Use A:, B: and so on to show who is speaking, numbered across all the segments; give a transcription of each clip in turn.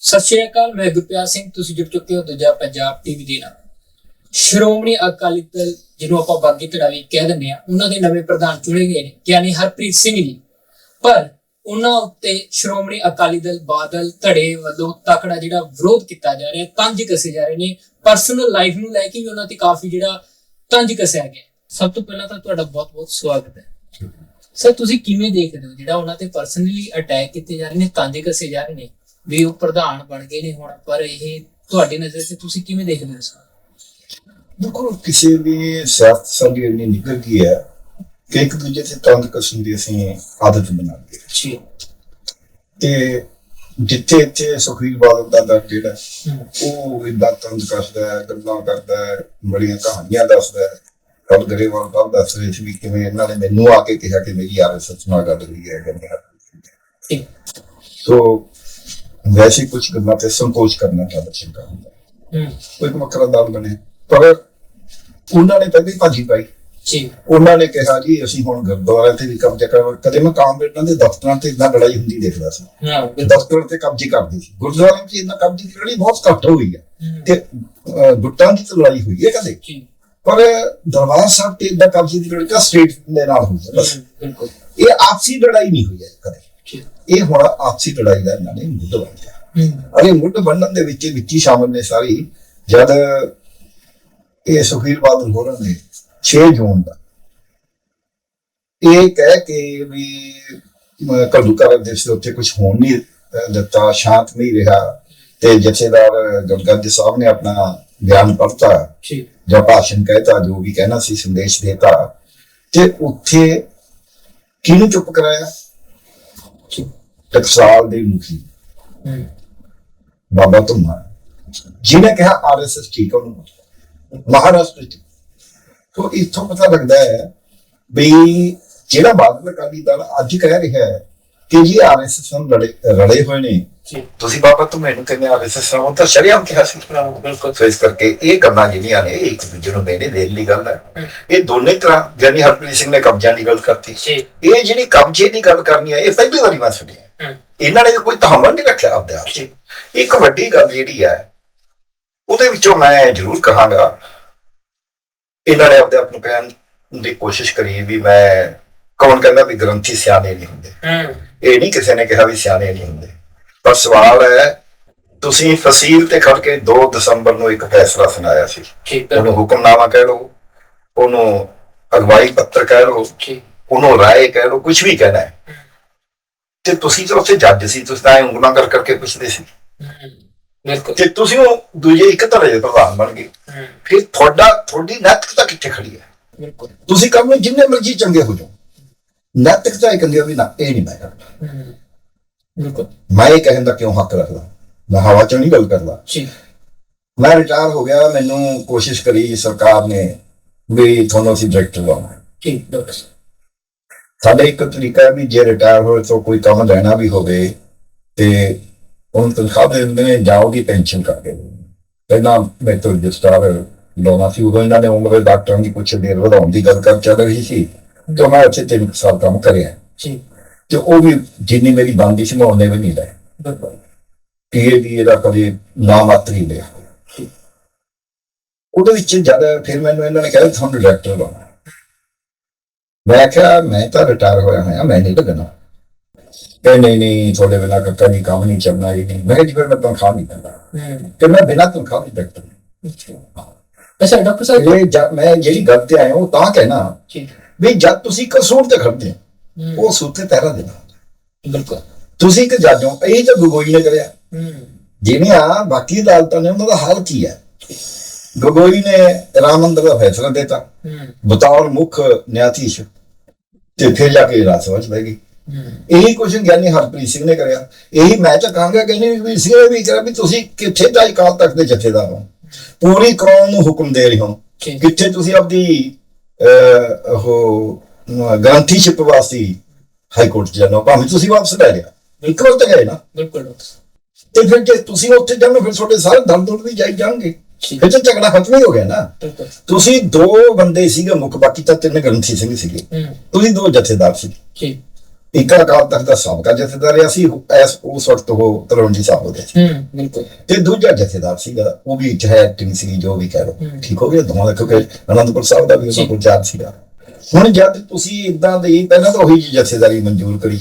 A: ਸਤਿ ਸ਼੍ਰੀ ਅਕਾਲ ਮੈਂ ਗੁਰਪਿਆਰ ਸਿੰਘ ਤੁਸੀਂ ਜੁੜ ਚੁੱਕੇ ਹੋ ਦੂਜਾ ਪੰਜਾਬ ਟੀਵੀ ਦੇ ਨਾਲ। ਸ਼੍ਰੋਮਣੀ ਅਕਾਲੀ ਦਲ ਜਿਹਨੂੰ ਆਪਾਂ ਬਾਗੀ ਧੜਾਵੀ ਕਹਿ ਦਿੰਦੇ ਆ ਉਹਨਾਂ ਦੇ ਨਵੇਂ ਪ੍ਰਧਾਨ ਚੁਣੇ ਗਏ ਨੇ ਯਾਨੀ ਹਰਪ੍ਰੀਤ ਸਿੰਘ ਜੀ। ਪਰ ਉਹਨਾਂ ਉੱਤੇ ਸ਼੍ਰੋਮਣੀ ਅਕਾਲੀ ਦਲ ਬਾਦਲ ਧੜੇ ਵੱਲੋਂ ਤਕੜਾ ਜਿਹੜਾ ਵਿਰੋਧ ਕੀਤਾ ਜਾ ਰਿਹਾ ਤੰਜ ਕਸੇ ਜਾ ਰਹੇ ਨੇ। ਪਰਸਨਲ ਲਾਈਫ ਨੂੰ ਲੈ ਕੇ ਵੀ ਉਹਨਾਂ ਤੇ ਕਾਫੀ ਜਿਹੜਾ ਤੰਜ ਕਸਿਆ ਗਿਆ। ਸਭ ਤੋਂ ਪਹਿਲਾਂ ਤਾਂ ਤੁਹਾਡਾ ਬਹੁਤ-ਬਹੁਤ ਸਵਾਗਤ ਹੈ। ਸਰ ਤੁਸੀਂ ਕਿਵੇਂ ਦੇਖਦੇ ਹੋ ਜਿਹੜਾ ਉਹਨਾਂ ਤੇ ਪਰਸਨਲੀ ਅਟੈਕ ਕੀਤੇ ਜਾ ਰਹੇ ਨੇ ਤੰਜ ਕਸੇ ਜਾ ਰਹੇ ਨੇ? ਵੀ ਉਹ ਪ੍ਰਧਾਨ ਬਣ ਗਏ ਨੇ ਹੁਣ ਪਰ ਇਹ ਤੁਹਾਡੀ ਨਜ਼ਰ 'ਚ ਤੁਸੀਂ ਕਿਵੇਂ ਦੇਖਦੇ ਹੋ ਨੂੰ?
B: ਦੇਖੋ ਕਿਸੇ ਵੀ ਸਿਆਸਤ ਸਾਡੀ ਇੰਨੀ ਨਿਕਲ ਗਈ ਹੈ ਕਿ ਇੱਕ ਦੂਜੇ ਤੇ ਤੰਗ ਕਸਮ ਦੀ ਅਸੀਂ ਆਦਤ ਬਣਾ ਲਈ।
A: ਜੀ।
B: ਤੇ ਜਿੱਥੇ ਇੱਥੇ ਸੁਖਵੀਰ ਬਾਦਲ ਦਾ ਦਰ ਜਿਹੜਾ ਉਹ ਇਦਾਂ ਤੰਗ ਕਰਦਾ ਹੈ ਗੱਲਾਂ ਕਰਦਾ ਹੈ ਬੜੀਆਂ ਕਹਾਣੀਆਂ ਦੱਸਦਾ ਹੈ। ਕੱਲ ਗਰੇਵਾਲ ਕੱਲ ਦੱਸ ਰਹੇ ਸੀ ਵੀ ਕਿਵੇਂ ਇਹਨਾਂ ਨੇ ਮੈਨੂੰ ਆ ਕੇ ਕਿਹਾ ਕਿ ਮੇਰੀ ਆਰਐਸਐਸ ਨਾਲ ਗੱਲ ਹੋਈ ਹੈ ਕਹਿੰਦੇ ਸੋ ਵੈਸੇ ਕੁਝ ਗੱਲਾਂ ਤੇ ਸੰਕੋਚ ਕਰਨਾ ਜ਼ਿਆਦਾ ਚੰਗਾ ਹੁੰਦਾ ਹੈ। ਕੋਈ ਵੱਖਰਾ ਦਲ ਬਣੇ। ਪਰ ਉਹਨਾਂ ਨੇ ਪਹਿਲੇ ਭਾਜੀ ਪਾਈ।
A: ਜੀ।
B: ਉਹਨਾਂ ਨੇ ਕਿਹਾ ਜੀ ਅਸੀਂ ਹੁਣ ਗੁਰਦੁਆਰੇ ਤੇ ਵੀ ਕਬਜ਼ਾ ਕਰ ਕਦੇ ਮੈਂ ਕਾਮਰੇਡਾਂ ਦੇ ਦਫ਼ਤਰਾਂ ਤੇ ਇਦਾਂ ਲੜਾਈ ਹੁੰਦੀ ਦੇਖਦਾ ਸੀ।
A: ਹਾਂ
B: ਦਫ਼ਤਰ ਤੇ ਕਬਜ਼ੇ ਕਰਦੇ ਸੀ। ਗੁਰਦੁਆਰਿਆਂ 'ਚ ਇਦਾਂ ਕਬਜ਼ੇ ਦੀ ਲੜਾਈ ਬਹੁਤ ਘੱਟ ਹੋਈ ਹੈ। ਤੇ ਗੁੱਟਾਂ ਦੀ ਲੜਾਈ ਹੋਈ ਹੈ ਕਦੇ।
A: ਜੀ।
B: ਪਰ ਦਰਬਾਰ ਸਾਹਿਬ ਤੇ ਇਦਾਂ ਕਬਜ਼ੇ ਦੀ ਲੜਾਈ ਸਟੇਟ ਦੇ ਨਾਲ ਹੋਈ ਹੈ
A: ਬਿਲਕੁਲ।
B: ਇਹ ਆਪਸੀ ਲੜਾਈ ਨਹੀਂ ਹੋਈ ਹੈ ਕਦੇ। ਇਹ ਹੁਣ ਆਪਸੀ ਲੜਾਈ ਦਾ ਇਹਨਾਂ ਨੇ ਮੁੱਢ ਬਣ ਗਿਆ ਅਰੇ ਮੁੱਢ ਬਣਨ ਦੇ ਵਿੱਚ ਵਿੱਚ ਹੀ ਸ਼ਾਮਲ ਨੇ ਸਾਰੀ। ਜਦ ਇਹ ਸੁਖੀਰ ਬਾਦਲ ਹੋਰਾਂ ਨੇ 6 ਜੂਨ ਦਾ ਇਹ ਕਹਿ ਕੇ ਵੀ ਕਦੂ ਕਰ ਦੇ ਉੱਥੇ ਕੁਝ ਹੋਣ ਨਹੀਂ ਦਿੱਤਾ ਸ਼ਾਂਤ ਨਹੀਂ ਰਿਹਾ ਤੇ ਜਥੇਦਾਰ ਗੜਗੱਜ ਸਾਹਿਬ ਨੇ ਆਪਣਾ ਬਿਆਨ ਪੜਤਾ
A: ਜੀ
B: ਭਾਸ਼ਣ ਕਹਿਤਾ ਜੋ ਵੀ ਕਹਿਣਾ ਸੀ ਸੰਦੇਸ਼ ਦੇਤਾ। ਤੇ ਉੱਥੇ ਕਿਹਨੂੰ ਚੁੱਪ ਕਰਾਇਆ? ਟਕਸਾਲ ਦੇ ਮੁਖੀ। ਬਾਬਾ ਤੁਮਾ ਜਿਹਨੇ ਕਿਹਾ ਆਰਐਸਐਸ ਠੀਕ ਹੈ ਉਹਨੂੰ ਮਹਾਰਾਸ਼ਟਰ ਚ ਤੋਂ ਇਥੋਂ ਪਤਾ ਲੱਗਦਾ ਹੈ ਵੀ ਜਿਹੜਾ ਬਾਦਲ ਅਕਾਲੀ ਦਲ ਅੱਜ ਕਹਿ ਰਿਹਾ ਹੈ ਕਿ ਜੀ ਆਰਐਸਐਸ ਨਾਲ ਰਲੇ ਰਲੇ ਹੋਏ ਨੇ?
A: ਜੀ
B: ਤੁਸੀਂ ਬਾਬਾ ਤੁਮ ਮੈਨੂੰ ਕਹਿੰਦੇ ਆਰਐਸਐਸ ਨਾਲ ਤਾਂ ਸ਼ਰਿਆਮ ਕਿਹਾ ਸੀ
A: ਬਿਲਕੁਲ।
B: ਸੋ ਇਸ ਕਰਕੇ ਇਹ ਗੱਲਾਂ ਜਿਹੜੀਆਂ ਨੇ ਇੱਕ ਦੂਜੇ ਨੂੰ ਮੇਨੇ ਦੇਣ ਦੀ ਗੱਲ ਹੈ। ਇਹ ਦੋਨੇ ਤਰ੍ਹਾਂ ਜਾਨੀ ਹਰਪ੍ਰੀਤ ਸਿੰਘ ਨੇ ਕਬਜ਼ਾ ਦੀ ਗੱਲ ਕਰਤੀ।
A: ਜੀ।
B: ਇਹ ਜਿਹੜੀ ਕਬਜ਼ੇ ਦੀ ਗੱਲ ਕਰਨੀ ਹੈ ਇਹ ਪਹਿਲੀ ਵਾਰੀ ਮੈਂ ਸੁਣੀ ਹੈ। ਇਹਨਾਂ ਨੇ ਕੋਈ ਤਹਮਨ ਨਹੀਂ ਰੱਖਿਆ ਆਪਦੇ ਆਪ
A: ਜੀ।
B: ਇੱਕ ਵੱਡੀ ਗੱਲ ਜਿਹੜੀ ਹੈ ਉਹਦੇ ਵਿੱਚੋਂ ਮੈਂ ਜ਼ਰੂਰ ਕਹਾਂਗਾ ਇਹਨਾਂ ਨੇ ਆਪਦੇ ਆਪ ਨੂੰ ਕਹਿਣ ਦੀ ਕੋਸ਼ਿਸ਼ ਕਰੀ ਵੀ ਮੈਂ ਕੌਣ ਕਹਿੰਦਾ ਵੀ ਗ੍ਰੰਥੀ ਸਿਆਣੇ ਨਹੀਂ ਹੁੰਦੇ। ਇਹ ਨਹੀਂ ਕਿਸੇ ਨੇ ਕਿਹਾ ਵੀ ਸਿਆਣੇ ਨਹੀਂ ਹੁੰਦੇ। ਪਰ ਸਵਾਲ ਹੈ ਤੁਸੀਂ ਫਸੀਲ ਤੇ ਖੜ ਕੇ 2 ਦਸੰਬਰ ਨੂੰ ਇੱਕ ਫੈਸਲਾ ਸੁਣਾਇਆ ਸੀ। ਉਹਨੂੰ ਹੁਕਮਨਾਮਾ ਕਹਿ ਲਓ ਉਹਨੂੰ ਅਗਵਾਈ ਪੱਤਰ ਕਹਿ ਲਓ ਉਹਨੂੰ ਰਾਏ ਕਹਿ ਲਓ ਕੁਝ ਵੀ ਕਹਿਣਾ ਹੈ। ਤੇ ਤੁਸੀਂ ਤਾਂ ਉੱਥੇ ਜੱਜ ਸੀ ਤੁਸੀਂ ਤਾਂ ਉਂਗਲਾਂ ਕਰ ਕਰਕੇ ਪੁੱਛਦੇ ਸੀ।
A: ਬਿਲਕੁਲ।
B: ਤੇ ਤੁਸੀਂ ਉਹ ਦੂਜੇ ਇੱਕ ਤਰ੍ਹਾਂ ਦੇ ਪ੍ਰਧਾਨ ਬਣ ਗਏ। ਫਿਰ ਤੁਹਾਡਾ ਤੁਹਾਡੀ ਨੈਤਿਕਤਾ ਕਿੱਥੇ ਖੜੀ ਹੈ?
A: ਬਿਲਕੁਲ।
B: ਤੁਸੀਂ ਕੰਮ ਜਿੰਨੇ ਮਰਜ਼ੀ ਚੰਗੇ ਹੋ ਜਾਓ। ਨੈਤਿਕਤਾ ਇਹ ਕਹਿੰਦੀ ਆ ਵੀ ਨਾ ਇਹ ਨਹੀਂ ਮੈਂ ਕਰਦਾ
A: ਹਮ, ਬਿਲਕੁਲ
B: ਮੈਂ ਇਹ ਕਹਿਣ ਦਾ ਕਿਉਂ ਹੱਕ ਰੱਖਦਾ ਮੈਂ ਹਵਾ ਚੋਂ ਨਹੀਂ ਗੱਲ ਕਰਦਾ
A: ਜੀ
B: ਮੈਂ ਰਿਟਾਇਰ ਹੋ ਗਿਆ ਮੈਨੂੰ ਕੋਸ਼ਿਸ਼ ਕਰੀ ਸਰਕਾਰ ਨੇ ਵੀ ਤੁਹਾਨੂੰ ਅਸੀਂ ਡਾਇਰੈਕਟਰ ਲਾਉਣਾ।
A: ਜੀ ਡਾਕਟਰ
B: ਸਾਡਾ ਇੱਕ ਤਰੀਕਾ ਵੀ ਜੇ ਰਿਟਾਇਰ ਹੋਏ ਤਾਂ ਕੋਈ ਕੰਮ ਲੈਣਾ ਵੀ ਹੋਵੇ ਤੇ ਉਹਨੂੰ ਤਨਖਾਹ ਦੇ ਦਿੰਦੇ ਨੇ ਜਾਂ ਉਹਦੀ ਪੈਨਸ਼ਨ ਕਰਕੇ ਪਹਿਲਾਂ ਮੈਂ ਤੋਂ ਰਜਿਸਟਰ ਲਾਉਣਾ ਸੀ ਉਦੋਂ ਇਹਨਾਂ ਨੇ ਉਮਰ ਦੇ ਡਾਕਟਰਾਂ ਦੀ ਕੁਛ ਦੇਰ ਵਧਾਉਣ ਦੀ ਗੱਲ ਕਰ ਚੱਲ ਰਹੀ ਸੀ ਤੇ ਮੈਂ ਉੱਥੇ ਤਿੰਨ ਕੁ ਸਾਲ ਕੰਮ ਕਰਿਆ।
A: ਜੀ।
B: ਤੇ ਉਹ ਵੀ ਜਿੰਨੀ ਮੇਰੀ ਬੰਦੀ ਸੀ ਮੈਂ ਉਹਨੇ ਵੀ ਨਹੀਂ ਲਏ
A: ਬਿਲਕੁਲ।
B: ਪੀਏਡੀ ਇਹਦਾ ਕਦੇ ਨਾ ਮਾਤਰੀ ਲਿਆ। ਉਹਦੇ ਵਿੱਚ ਜਦ ਫਿਰ ਮੈਨੂੰ ਇਹਨਾਂ ਨੇ ਕਿਹਾ ਤੁਹਾਨੂੰ ਡਾਇਰੈਕਟਰ ਲਾਉਣਾ ਮੈਂ ਕਿਹਾ ਮੈਂ ਤਾਂ ਰਿਟਾਇਰ ਹੋਇਆ ਹੋਇਆ ਮੈਂ ਨਹੀਂ ਲੱਗਣਾ। ਕਹਿੰਦੇ ਨਹੀਂ ਨਹੀਂ ਤੁਹਾਡੇ ਬਿਨਾਂ ਕੱਕਾ ਨਹੀਂ ਕੰਮ ਨਹੀਂ ਚੱਲਣਾ ਇਹ ਨਹੀਂ। ਮੈਂ ਕਿਹਾ ਜੀ ਫਿਰ ਮੈਂ ਤਨਖਾਹ ਨਹੀਂ ਦਿੰਦਾ। ਕਿ ਮੈਂ ਬਿਨਾਂ ਤਨਖਾਹ ਦੇ ਡਾਇਰੈਕਟਰ
A: ਅੱਛਾ। ਡਾਕਟਰ ਸਾਹਿਬ
B: ਇਹ ਮੈਂ ਜਿਹੜੀ ਗੱਲ ਤੇ ਆਇਆ ਉਹ ਤਾਂ ਕਹਿਣਾ।
A: ਜੀ।
B: ਵੀ ਜਦ ਤੁਸੀਂ ਕਸੂਰ ਤੇ ਖੜਦੇ ਹੋ ਉਹ ਸੂਤੇ ਪਹਿਰਾ ਦੇਣਾ
A: ਬਿਲਕੁਲ।
B: ਤੁਸੀਂ ਇੱਕ ਜੱਜ ਹੋ ਇਹ ਤਾਂ ਗਗੋਈ ਨੇ ਕਰਿਆ ਜਿਹੜੀਆਂ ਬਾਕੀ ਅਦਾਲਤਾਂ ਨੇ ਉਹਨਾਂ ਦਾ ਹਾਲ ਕੀ ਹੈ? ਗਗੋਈ ਨੇ ਰਾਮ ਮੰਦਰ ਦਾ ਫੈਸਲਾ ਦਿੱਤਾ। ਬਤੌਰ ਮੁੱਖ ਨਿਆਧੀਸ਼ ਤੇ ਫਿਰ ਜਾ ਕੇ ਰਾਜ ਸਭਾ ਚ ਬਹਿ ਗਈ। ਇਹੀ ਕੁਝ ਗਿਆਨੀ ਹਰਪ੍ਰੀਤ ਸਿੰਘ ਨੇ ਕਰਿਆ। ਇਹੀ ਮੈਂ ਤਾਂ ਕਹਾਂਗਾ ਕਿ ਨਹੀਂ ਵੀ ਸਿੰਘ ਵੀ ਕਰਿਆ ਵੀ ਤੁਸੀਂ ਕਿੱਥੇ ਦਾ ਕਾਲ ਤੱਕ ਦੇ ਜਥੇਦਾਰ ਹੋ? ਪੂਰੀ ਕੌਮ ਨੂੰ ਹੁਕਮ ਦੇ ਰਹੇ ਹੋ। ਕਿੱਥੇ ਤੁਸੀਂ ਆਪਦੀ ਉਹ ਗ੍ਰੰਥੀਸ਼ਿਪ ਵਾਸਤੇ ਹਾਈ ਕੋਰਟ ਜਾਣਾ ਭਾਵੇਂ ਤੁਸੀਂ ਵਾਪਸ ਲੈ ਲਿਆ। ਵਾਰ ਤਾਂ ਗਏ ਨਾ।
A: ਬਿਲਕੁਲ
B: ਤੇ ਫਿਰ ਜੇ ਤੁਸੀਂ ਉੱਥੇ ਜਾਣਾ ਫਿਰ ਤੁਹਾਡੇ ਸਾਰੇ ਦਰਦ ਦੁਰਦ ਵੀ ਜਾਈ ਜਾਣਗੇ। ਫਿਰ ਤਾਂ ਝਗੜਾ ਖਤਮ ਹੀ ਹੋ ਗਿਆ ਨਾ।
A: ਬਿਲਕੁਲ।
B: ਤੁਸੀਂ ਦੋ ਬੰਦੇ ਸੀਗੇ ਮੁੱਖ ਬਾਕੀ ਤਾਂ ਤਿੰਨ ਗ੍ਰੰਥੀ ਸਿੰਘ ਸੀਗੇ। ਤੁਸੀਂ ਦੋ ਜਥੇਦਾਰ ਸੀ ਇੱਕ ਅਕਾਲ ਤਖਤ ਦਾ ਸਾਬਕਾ ਜਥੇਦਾਰ ਰਿਹਾ ਸੀ ਐਸ ਉਸ ਵਕਤ ਉਹ ਤਲਵੰਡੀ ਸਾਹਿਬ ਉਹਦੇ ਸੀ।
A: ਹੂੰ ਬਿਲਕੁਲ।
B: ਤੇ ਦੂਜਾ ਜਥੇਦਾਰ ਸੀਗਾ ਉਹ ਵੀ ਚਾਹੇ ਐਕਟਿੰਗ ਸੀ ਜੋ ਵੀ ਕਹਿ
A: ਹਮ।
B: ਠੀਕ ਹੋ ਗਿਆ ਦੋਵਾਂ ਦਾ ਕਿਉਂਕਿ ਅਨੰਦਪੁਰ ਸਾਹਿਬ ਦਾ ਵੀ
A: ਜੀ।
B: ਉਹਦਾ ਪ੍ਰਚਾਰ ਸੀਗਾ। ਹੁਣ ਜਦ ਤੁਸੀਂ ਇਦਾਂ ਦੀ ਪਹਿਲਾਂ ਤਾਂ ਉਹੀ ਜਥੇਦਾਰੀ ਮਨਜ਼ੂਰ ਕਰੀ।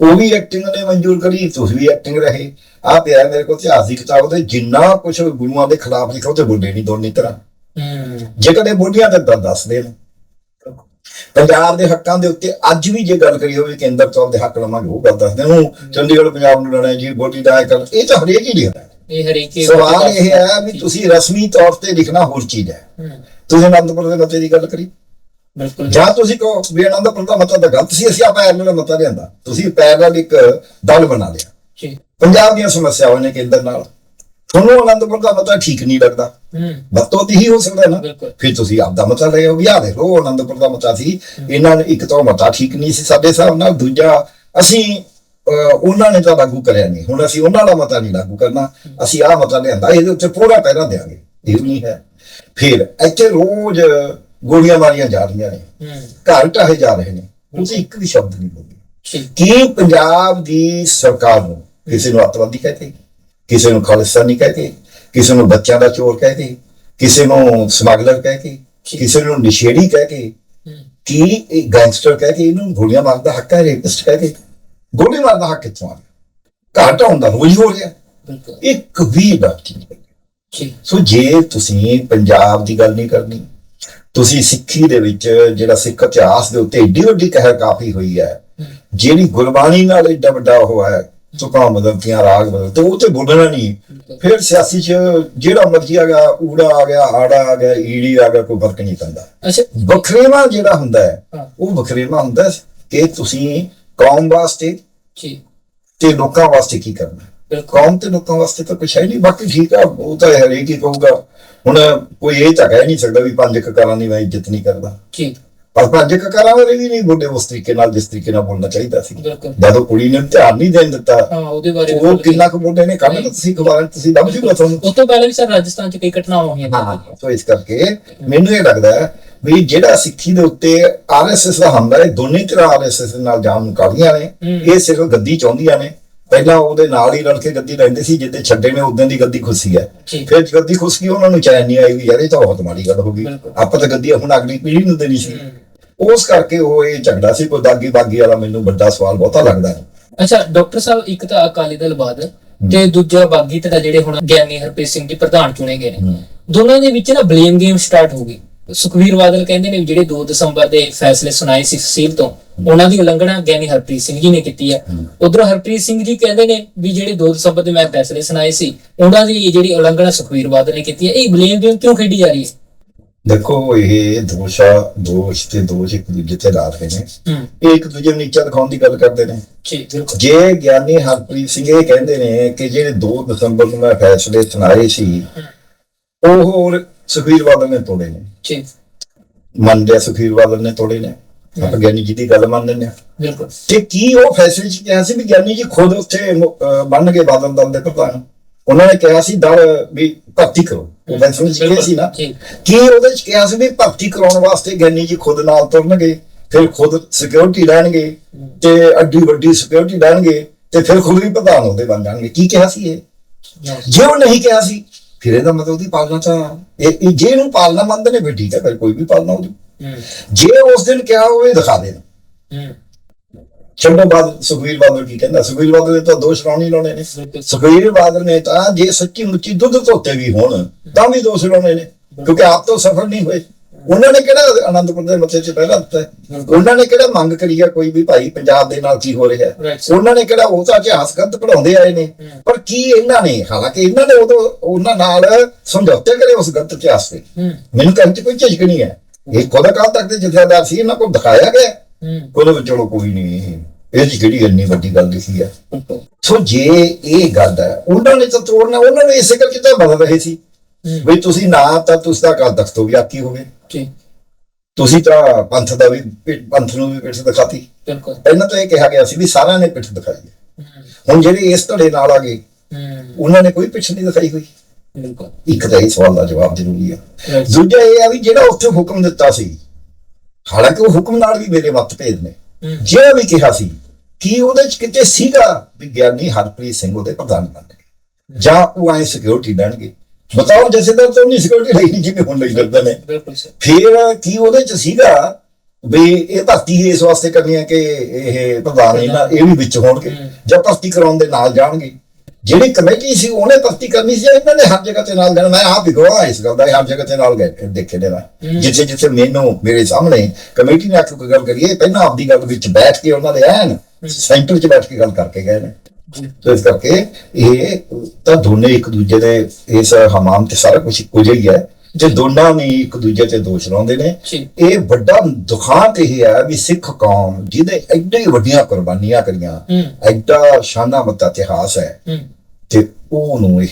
B: ਉਹ ਵੀ ਐਕਟਿੰਗ ਨੇ ਮਨਜ਼ੂਰ ਕਰੀ ਤੁਸੀਂ ਵੀ ਐਕਟਿੰਗ ਰਹੇ। ਆ ਪਿਆ ਮੇਰੇ ਕੋਲ ਇਤਿਹਾਸ ਦੀ ਕਿਤਾਬ ਤੇ ਜਿੰਨਾ ਕੁਝ ਗੁਰੂਆਂ ਦੇ ਖਿਲਾਫ ਲਿਖੋ ਤੇ ਬੁੱਢੇ ਨਹੀਂ ਦੋਨੀ ਤਰ੍ਹਾਂ। ਜੇ ਕਦੇ ਬੁੱਢੀਆਂ ਤਾਂ ਦੱਸ ਦੇਣ। ਪੰਜਾਬ ਦੇ ਹੱਕਾਂ ਦੇ ਉੱਤੇ ਅੱਜ ਵੀ ਜੇ ਗੱਲ ਕਰੀ ਹੋਵੇ ਕੇਂਦਰ ਚੌਲ ਦੇ ਹੱਕ ਲਵਾਂਗੇ ਉਹ ਗੱਲ ਦੱਸਦੇ ਨੂੰ। ਚੰਡੀਗੜ੍ਹ ਪੰਜਾਬ ਨੂੰ ਲੜਨਾ ਜੀ ਬੋਡੀ ਦਾ ਕਰ ਇਹ ਤਾਂ ਹਰੇਕ ਹੀ ਲਿਖਦਾ
A: ਇਹ ਹਰੇਕ
B: ਸਵਾਲ ਇਹ ਹੈ ਵੀ ਤੁਸੀਂ ਰਸਮੀ ਤੌਰ ਤੇ ਲਿਖਣਾ ਹੋਰ ਚੀਜ਼ ਹੈ। ਤੁਸੀਂ ਅਨੰਦਪੁਰ ਦੇ ਮਤੇ ਦੀ ਗੱਲ ਕਰੀ।
A: ਬਿਲਕੁਲ।
B: ਜਾਂ ਤੁਸੀਂ ਕਹੋ ਵੀ ਅਨੰਦਪੁਰ ਦਾ ਮਤਾ ਤਾਂ ਗਲਤ ਸੀ ਅਸੀਂ ਆ ਪੈਰਲ ਮਤਾ ਲਿਆਂਦਾ। ਤੁਸੀਂ ਪੈਰਲ ਇੱਕ ਦਲ ਬਣਾ ਲਿਆ।
A: ਜੀ
B: ਪੰਜਾਬ ਦੀਆਂ ਸਮੱਸਿਆਵਾਂ ਨੇ ਕੇਂਦਰ ਨਾਲ। ਤੁਹਾਨੂੰ ਅਨੰਦਪੁਰ ਦਾ ਮਤਾ ਠੀਕ ਨਹੀਂ ਲੱਗਦਾ।
A: ਹੂੰ।
B: ਬਤੋਂ ਹੀ ਹੋ ਸਕਦਾ ਨਾ। ਫਿਰ ਤੁਸੀਂ ਆਪਦਾ ਮਤਾ ਲੈ ਆਓ ਵੀ ਆ ਦੇਖੋ ਉਹ ਅਨੰਦਪੁਰ ਦਾ ਮਤਾ ਸੀ। ਇਹਨਾਂ ਨੇ ਇੱਕ ਤਾਂ ਮਤਾ ਠੀਕ ਨਹੀਂ ਸੀ ਸਾਡੇ ਹਿਸਾਬ ਨਾਲ ਦੂਜਾ ਅਸੀਂ ਉਹਨਾਂ ਨੇ ਤਾਂ ਲਾਗੂ ਕਰਿਆ ਨਹੀਂ। ਹੁਣ ਅਸੀਂ ਉਹਨਾਂ ਦਾ ਮਤਾ ਨਹੀਂ ਲਾਗੂ ਕਰਨਾ। ਅਸੀਂ ਆਹ ਮਤਾ ਲਿਆਂਦਾ ਇਹਦੇ ਉੱਤੇ ਪੂਰਾ ਪਹਿਰਾ ਦੇਾਂਗੇ ਇਹ ਨਹੀਂ ਹੈ। ਫਿਰ ਇੱਥੇ ਰੋਜ਼ ਗੋਲੀਆਂ ਮਾਰੀਆਂ ਜਾ ਰਹੀਆਂ ਨੇ। ਘਰ ਢਾਹੇ ਜਾ ਰਹੇ ਨੇ। ਤੁਸੀਂ ਇੱਕ ਵੀ ਸ਼ਬਦ ਨਹੀਂ ਬੋਲੇ ਕੀ ਪੰਜਾਬ ਦੀ ਸਰਕਾਰ ਨੂੰ ਕਿਸੇ ਨੂੰ ਅੱਤਵਾਦੀ ਕਹਤੇ ਕਿਸੇ ਨੂੰ ਖਾਲਿਸਤਾਨੀ ਕਹਤੇ ਕਿਸੇ ਨੂੰ ਬੱਚਿਆਂ ਦਾ ਚੋਰ ਕਹਤੇ ਕਿਸੇ ਨੂੰ ਸਮਗਲਰ ਕਹਿ ਕੇ ਕਿਸੇ ਨੂੰ ਨਸ਼ੇੜੀ ਕਹਿ ਕੇ ਇਹ ਗੈਂਗਸਟਰ ਕਹਿ ਕੇ ਇਹਨੂੰ ਗੋਲੀਆਂ ਮਾਰਨ ਦਾ ਹੱਕ ਹੈ ਰੇਪਿਸਟ ਕਹਿ ਕੇ? ਗੋਲੀ ਮਾਰਨ ਦਾ ਹੱਕ ਕਿੱਥੋਂ ਆ ਗਿਆ? ਘਾਟਾ ਹੁੰਦਾ ਰੋਜ਼ ਹੋ ਰਿਹਾ। ਇੱਕ ਵੀ ਬਾਤ ਨਹੀਂ ਸੋ ਜੇ ਤੁਸੀਂ ਪੰਜਾਬ ਦੀ ਗੱਲ ਨਹੀਂ ਕਰਨੀ ਤੁਸੀਂ ਸਿੱਖੀ ਦੇ ਵਿੱਚ ਜਿਹੜਾ ਸਿੱਖ ਇਤਿਹਾਸ ਦੇ ਉੱਤੇ ਏਡੀ ਵੱਡੀ ਕਹਿਰ ਕਾਫੀ ਹੋਈ ਹੈ। ਜਿਹੜੀ ਗੁਰਬਾਣੀ ਨਾਲ ਏਡਾ ਵੱਡਾ ਉਹ ਹੈ ਤੁਕਾਂ ਬਦਲਤੀਆਂ ਰਾਗ ਬਦਲ ਤੇ ਉਹ ਤੇ ਬੋਲਣਾ ਨਹੀਂ। ਫਿਰ ਸਿਆਸੀ ਚ ਜਿਹੜਾ ਮਰਜ਼ੀ ਆ ਗਿਆ ਊੜਾ ਆ ਗਿਆ ਆੜਾ ਆ ਗਿਆ ਈੜੀ ਆ ਗਿਆ ਕੋਈ ਫ਼ਰਕ ਨਹੀਂ ਪੈਂਦਾ।
A: ਅੱਛਾ।
B: ਵਖਰੇਵਾ ਜਿਹੜਾ ਹੁੰਦਾ ਹੈ ਉਹ ਵਖਰੇਵਾ ਹੁੰਦਾ ਹੈ ਕਿ ਤੁਸੀਂ ਕੌਮ ਵਾਸਤੇ
A: ਜੀ।
B: ਤੇ ਲੋਕਾਂ ਵਾਸਤੇ ਕੀ ਕਰਨਾ ਕੌਮ ਤੇ ਲੋਕਾਂ ਵਾਸਤੇ ਤਾਂ ਕੁਛ ਹੈ ਨਹੀਂ ਬਾਕੀ ਠੀਕ ਆ ਉਹ ਤਾਂ ਹਰੇਕ ਹੀ ਕਹੂਗਾ। ਹੁਣ ਕੋਈ ਇਹ ਤਾਂ ਕਹਿ ਨਹੀਂ ਸਕਦਾ ਵੀ ਪੰਜ ਕਕਾਰਾਂ ਦੀ ਮੈਂ ਇੱਜ਼ਤ ਨਹੀਂ ਕਰਦਾ।
A: ਜੀ।
B: ਪਰ ਪੰਜ ਕਕਾਰਾਂ ਵਾਲੇ ਵੀ ਨਹੀਂ ਬੋਲੇ ਉਸ ਤਰੀਕੇ ਨਾਲ ਜਿਸ ਤਰੀਕੇ ਨਾਲ ਬੋਲਣਾ ਚਾਹੀਦਾ ਸੀ।
A: ਬਿਲਕੁਲ।
B: ਜਦੋਂ ਕੁੜੀ ਨੇ ਧਿਆਨ ਨਹੀਂ ਦੇਣ ਦਿੱਤਾ
A: ਹਾਂ ਉਹਦੇ ਬਾਰੇ
B: ਉਹ ਕਿੰਨਾ ਕੁ ਬੋਲੇ ਨੇ ਕੱਢ ਤੁਸੀਂ ਖਬਰਾਂ ਤੁਸੀਂ ਲੱਭ ਜੂਗਾ ਤੁਹਾਨੂੰ।
A: ਉਸ ਤੋਂ ਪਹਿਲਾਂ ਵੀ ਸਰ ਰਾਜਸਥਾਨ ਚ ਕਈ ਘਟਨਾਵਾਂ ਹੋਈਆਂ
B: ਹਾਂ ਸੋ ਇਸ ਕਰਕੇ ਮੈਨੂੰ ਇਹ ਲੱਗਦਾ ਹੈ ਵੀ ਜਿਹੜਾ ਸਿੱਖੀ ਦੇ ਉੱਤੇ ਆਰਐਸਐਸ ਦਾ ਹਮਲਾ ਹੈ ਦੋਨੇ ਤਰ੍ਹਾਂ ਆਰਐਸਐਸ ਨਾਲ ਜਾਣ ਨਿਕਾਲੀਆਂ ਨੇ। ਇਹ ਸਿਰਫ ਗੱਦੀ ਚਾਹੁੰਦੀਆਂ ਨੇ। ਪਹਿਲਾਂ ਉਹਦੇ ਨਾਲ ਹੀ ਰਲ ਕੇ ਗੱਦੀ ਲੈਂਦੇ ਸੀ ਜਿੱਦੇ ਛੱਡੇ ਨੇ ਉਦੋਂ ਦੀ ਗੱਦੀ ਖੁੱਸੀ ਹੈ। ਫਿਰ ਗੱਦੀ ਖੁੱਸ ਗਈ ਉਹਨਾਂ ਨੂੰ ਚੈਨ ਨਹੀਂ ਆਈ ਵੀ ਯਾਰ ਇਹ ਤਾਂ ਬਹੁਤ ਮਾੜੀ ਗੱਲ ਹੋ ਗਈ। ਆਪਾਂ ਤਾਂ ਗੱਦੀ ਹੁਣ ਅਗਲੀ ਪੀੜ੍ਹੀ ਨੂੰ ਦੇਣੀ ਸੀ। ਉਸ ਕਰਕੇ ਉਹ ਇਹ ਝਗੜਾ ਸੀ ਕੋਈ ਦਾਗੀ ਬਾਗੀ ਵਾਲਾ ਮੈਨੂੰ ਵੱਡਾ ਸਵਾਲ ਬਹੁਤਾ ਲੱਗਦਾ ਹੈ
A: ਅੱਛਾ ਡਾਕਟਰ ਸਾਹਿਬ ਇੱਕ ਤਾਂ ਅਕਾਲੀ ਦਲ ਬਾਦਲ ਤੇ ਦੂਜਾ ਬਾਗੀ ਧੜਾ ਜਿਹੜੇ ਹੁਣ ਗਿਆਨੀ ਹਰਪ੍ਰੀਤ ਸਿੰਘ ਜੀ ਪ੍ਰਧਾਨ ਚੁਣੇ ਗਏ ਨੇ। ਦੋਨਾਂ ਦੇ ਵਿੱਚ ਨਾ ਬਲੇਮ ਗੇਮ ਸਟਾਰਟ ਹੋ ਗਈ। ਸੁਖਵੀਰ ਬਾਦਲ ਕਹਿੰਦੇ ਨੇ ਜਿਹੜੇ 2 ਦਸੰਬਰ ਦੇ ਫੈਸਲੇ ਸੁਣਾਏ ਸੀ ਫਸੀਲ ਤੋਂ ਉਹਨਾਂ ਦੀ ਉਲੰਘਣਾ ਗਿਆਨੀ ਹਰਪ੍ਰੀਤ ਸਿੰਘ ਜੀ ਨੇ ਕੀਤੀ ਹੈ। ਉਧਰ ਹਰਪ੍ਰੀਤ ਸਿੰਘ ਜੀ ਕਹਿੰਦੇ ਨੇ ਵੀ ਜਿਹੜੇ 2 ਦਸੰਬਰ ਦੇ ਮੈਂ ਫੈਸਲੇ ਸੁਣਾਏ ਸੀ ਉਹਨਾਂ ਦੀ ਜਿਹੜੀ ਉਲੰਘਣਾ ਸੁਖਵੀਰ ਬਾਦਲ ਨੇ ਕੀਤੀ ਹੈ ਇਹ ਬਲੇਮ ਗੇਮ ਕਿਉਂ ਖੇਡੀ ਜਾ ਰਹੀ ਹੈ?
B: ਦੇਖੋ ਇਹ ਦੋਸ਼ਾ ਦੋਸ਼ ਤੇ ਦੋਸ਼ ਇੱਕ ਦੂਜੇ ਤੇ ਲਾ ਰਹੇ ਨੇ। ਇਹ ਇੱਕ ਦੂਜੇ ਨੂੰ ਨੀਚਾ ਦਿਖਾਉਣ ਦੀ ਗੱਲ ਕਰਦੇ ਨੇ।
A: ਜੀ ਬਿਲਕੁਲ।
B: ਜੇ ਗਿਆਨੀ ਹਰਪ੍ਰੀਤ ਸਿੰਘ ਇਹ ਕਹਿੰਦੇ ਨੇ ਕਿ ਜਿਹੜੇ 2 ਦਸੰਬਰ ਨੂੰ ਮੈਂ ਫੈਸਲੇ ਸੁਣਾਏ ਸੀ ਉਹ ਹੋਰ ਸੁਖਵੀਰ ਬਾਦਲ ਨੇ ਤੋੜੇ ਨੇ।
A: ਜੀ।
B: ਮੰਨਦੇ ਆ ਸੁਖਵੀਰ ਬਾਦਲ ਨੇ ਤੋੜੇ ਨੇ। ਆਪਾਂ ਗਿਆਨੀ ਜੀ ਦੀ ਗੱਲ ਮੰਨ ਲੈਂਦੇ ਆ।
A: ਬਿਲਕੁਲ।
B: ਤੇ ਕੀ ਉਹ ਫੈਸਲੇ ਚ ਕਿਹਾ ਸੀ ਵੀ ਗਿਆਨੀ ਜੀ ਖੁਦ ਉੱਥੇ ਬਣ ਗਏ ਬਾਦਲ ਦਲ ਦੇ ਪ੍ਰਧਾਨ? ਉਹਨਾਂ ਨੇ ਕਿਹਾ ਸੀ ਦਲ ਵੀ ਭਰਤੀ ਕਰੋ। ਉਹ ਫੈਸਲੇ ਚ ਕਿਹਾ ਸੀ ਨਾ
A: ਜੀ।
B: ਕੀ ਉਹਦੇ ਚ ਕਿਹਾ ਸੀ ਵੀ ਭਰਤੀ ਕਰਾਉਣ ਵਾਸਤੇ ਗਿਆਨੀ ਜੀ ਖੁਦ ਨਾਲ ਤੁਰਨਗੇ ਫਿਰ ਖੁਦ ਸਿਕਿਉਰਿਟੀ ਲੈਣਗੇ ਤੇ ਅੱਡੀ ਵੱਡੀ ਸਿਕਿਉਰਿਟੀ ਲੈਣਗੇ ਤੇ ਫਿਰ ਖੁਦ ਵੀ ਪ੍ਰਧਾਨ ਉਹਦੇ ਬਣ ਜਾਣਗੇ। ਕੀ ਕਿਹਾ ਸੀ ਇਹ? ਜੇ ਉਹ ਨਹੀਂ ਕਿਹਾ ਸੀ ਫਿਰ ਇਹਦਾ ਮਤਲਬ ਉਹਦੀ ਪਾਲਣਾ ਤਾਂ ਇਹ ਜੇ ਇਹਨੂੰ ਪਾਲਣਾ ਮੰਨਦੇ ਨੇ ਫਿਰ ਠੀਕ ਹੈ ਫਿਰ ਕੋਈ ਵੀ ਪਾਲਣਾ ਹੋ। ਜੇ ਉਸ ਦਿਨ ਕਿਹਾ ਹੋਵੇ ਦਿਖਾ ਦੇਣ। ਛੱਡੋ ਬਾਦ ਸੁਖਵੀਰ ਬਾਦਲ ਕੀ ਕਹਿੰਦਾ? ਸੁਖਵੀਰ ਬਾਦਲ ਨੇ ਤਾਂ ਦੋਸ਼ ਲਾਉਣੇ ਹੀ ਲਾਉਣੇ ਨੇ। ਸੁਖਵੀਰ ਬਾਦਲ ਨੇ ਤਾਂ ਜੇ ਸੱਚੀ ਮੁੱਚੀ ਦੁੱਧ ਧੋਤੇ ਵੀ ਹੋਣ ਤਾਂ ਵੀ ਦੋਸ਼ ਲਾਉਣੇ ਨੇ ਕਿਉਂਕਿ ਆਪ ਤੋਂ ਸਫਲ ਨਹੀਂ ਹੋਏ। ਉਹਨਾਂ ਨੇ ਕਿਹੜਾ ਆਨੰਦਪੁਰ ਦੇ ਮੱਥੇ 'ਚ ਪਹਿਲਾਂ ਦਿੱਤਾ? ਉਹਨਾਂ ਨੇ ਕਿਹੜਾ ਮੰਗ ਕਰੀ ਆ ਕੋਈ ਵੀ ਭਾਈ ਪੰਜਾਬ ਦੇ ਨਾਲ ਕੀ ਹੋ ਰਿਹਾ. ਉਹਨਾਂ ਨੇ ਕਿਹੜਾ ਉਹ ਤਾਂ ਇਤਿਹਾਸ ਗ੍ਰੰਥ ਪੜਾਉਂਦੇ ਆਏ ਨੇ? ਪਰ ਕੀ ਇਹਨਾਂ ਨੇ? ਹਾਲਾਂਕਿ ਇਹਨਾਂ ਨੇ ਉਦੋਂ ਉਹਨਾਂ ਨਾਲ ਸਮਝੌਤੇ ਕਰੇ ਉਸ ਗ੍ਰੰਥ ਇਤਿਹਾਸ ਤੇ।
A: ਹੂੰ
B: ਮੈਨੂੰ ਕਹਿਣ 'ਚ ਕੋਈ ਝਿਜਕ ਨਹੀਂ ਹੈ। ਇਹ ਕੋਦਾ ਕਾਲ ਤੱਕ ਦੇ ਜਥੇਦਾਰ ਸੀ ਇਹਨਾਂ ਕੋਲ ਦਿਖਾਇਆ ਗਿਆ ਕੋਲ ਵਿੱਚ ਚਲੋ ਕੋਈ ਨਹੀਂ ਇਹ ਜੀ ਕਿਹੜੀ ਇੰਨੀ ਵੱਡੀ ਗੱਲ ਲਿਖੀ
A: ਬਿਲਕੁਲ
B: ਸੋ ਜੇ ਇਹ ਗੱਲ ਹੈ ਉਹਨਾਂ ਨੇ ਤਾਂ ਤੋੜਨਾ ਉਹਨਾਂ ਨੇ ਇਸੇ ਕਰਕੇ ਤਾਂ ਬਦਲ ਰਹੇ ਸੀ। ਵੀ ਤੁਸੀਂ ਨਾ ਤਾਂ ਤੁਸੀਂ ਤਾਂ ਕਾਲ ਤਖਤ ਤੋਂ ਵੀ ਆਕੀ ਹੋਵੇ
A: ਜੀ।
B: ਤੁਸੀਂ ਤਾਂ ਪੰਥ ਦਾ ਵੀ ਪੰਥ ਨੂੰ ਵੀ ਪਿੱਠ ਦਿਖਾਤੀ
A: ਬਿਲਕੁਲ।
B: ਪਹਿਲਾਂ ਤਾਂ ਇਹ ਕਿਹਾ ਗਿਆ ਸੀ ਵੀ ਸਾਰਿਆਂ ਨੇ ਪਿੱਠ ਦਿਖਾਈ ਹੁਣ ਜਿਹੜੇ ਇਸ ਧੜੇ ਨਾਲ ਆ ਗਏ ਉਹਨਾਂ ਨੇ ਕੋਈ ਪਿੱਠ ਨਹੀਂ ਦਿਖਾਈ ਹੋਈ।
A: ਬਿਲਕੁਲ।
B: ਇੱਕ ਤਾਂ ਇਹ ਸਵਾਲ ਦਾ ਜਵਾਬ ਜ਼ਰੂਰੀ
A: Right.
B: ਦੂਜਾ ਇਹ ਆ ਵੀ ਜਿਹੜਾ ਉੱਥੇ ਹੁਕਮ ਦਿੱਤਾ ਸੀ ਹਾਲਾਂਕਿ ਉਹ ਹੁਕਮ ਨਾਲ ਵੀ ਮੇਰੇ ਮੱਤ ਭੇਦ ਨੇ। ਜਿਹੜਾ ਵੀ ਕਿਹਾ ਸੀ ਕਿ ਉਹਦੇ ਚ ਕਿਤੇ ਸੀਗਾ ਵਿਗਿਆਨੀ ਹਰਪ੍ਰੀਤ ਸਿੰਘ ਉਹਦੇ ਪ੍ਰਧਾਨ ਬਣਨਗੇ ਜਾਂ ਉਹ ਐ ਸਿਕਿਉਰਿਟੀ ਲੈਣਗੇ ਬਤਾਓ ਜਥੇਦਾਰ ਤੋਂ ਨਹੀਂ ਸਿਕਿਉਰਿਟੀ ਲਈ ਨਹੀਂ ਜਿਵੇਂ ਹੁਣ ਲਈ ਫਿਰਦੇ ਨੇ। ਫਿਰ ਕੀ ਉਹਦੇ ਚ ਸੀਗਾ ਵੀ ਇਹ ਭਰਤੀ ਇਸ ਵਾਸਤੇ ਕਰਨੀ ਹੈ ਕਿ ਇਹ ਪ੍ਰਧਾਨ ਇਹਨਾਂ ਇਹ ਵੀ ਵਿੱਚ ਹੋਣਗੇ। ਜਾਂ ਭਰਤੀ ਕਰਾਉਣ ਦੇ ਨਾਲ ਜਾਣਗੇ? ਜਿਹੜੀ ਕਮੇਟੀ ਸੀ ਉਹਨੇ ਭਰਤੀ ਕਰਨੀ ਸੀ ਇਹਨਾਂ ਨੇ ਹਰ ਜਗ੍ਹਾ ਤੇ ਨਾਲ ਜਾਣਾ? ਮੈਂ ਆਪ ਹੀ ਗਵਾਹ ਇਸ ਗੱਲ ਦਾ ਹਰ ਜਗ੍ਹਾ ਤੇ ਨਾਲ ਗਏ ਦੇਖੇ ਨੇ ਮੈਂ। ਜਿੱਥੇ ਜਿੱਥੇ ਮੈਨੂੰ ਮੇਰੇ ਸਾਹਮਣੇ ਕਮੇਟੀ ਨੇ ਕੋਈ ਗੱਲ ਕਰੀਏ ਪਹਿਲਾਂ ਆਪਦੀ ਗੱਲ ਵਿੱਚ ਬੈਠ ਕੇ ਉਹਨਾਂ ਦੇ ਐਨ ਸੈਂਟਰ 'ਚ ਬੈਠ ਕੇ ਗੱਲ ਕਰਕੇ ਗਏ ਨੇ। ਤੇ ਇਸ ਕਰਕੇ ਇਹ ਤਾਂ ਦੋਨੇ ਇੱਕ ਦੂਜੇ ਦੇ ਇਸ ਹਮਾਮ ਤੇ ਸਾਰਾ ਕੁਝ ਇੱਕੋ ਜਿਹਾ ਹੀ ਹੈ। ਜੇ ਦੋਨਾਂ ਨੇ ਇੱਕ ਦੂਜੇ ਤੇ ਦੋਸ਼ ਲਾਉਂਦੇ ਨੇ ਇਹ ਵੱਡਾ ਦੁਖਾਂਤ ਇਹ ਹੈ ਵੀ ਸਿੱਖ ਕੌਮ ਜਿਹਦੇ ਐਡੇ ਵੱਡੀਆਂ ਕੁਰਬਾਨੀਆਂ ਕਰੀਆਂ ਐਡਾ ਸ਼ਾਨਾਮਤ ਇਤਿਹਾਸ ਹੈ ਤੇ ਉਹਨੂੰ ਇਹ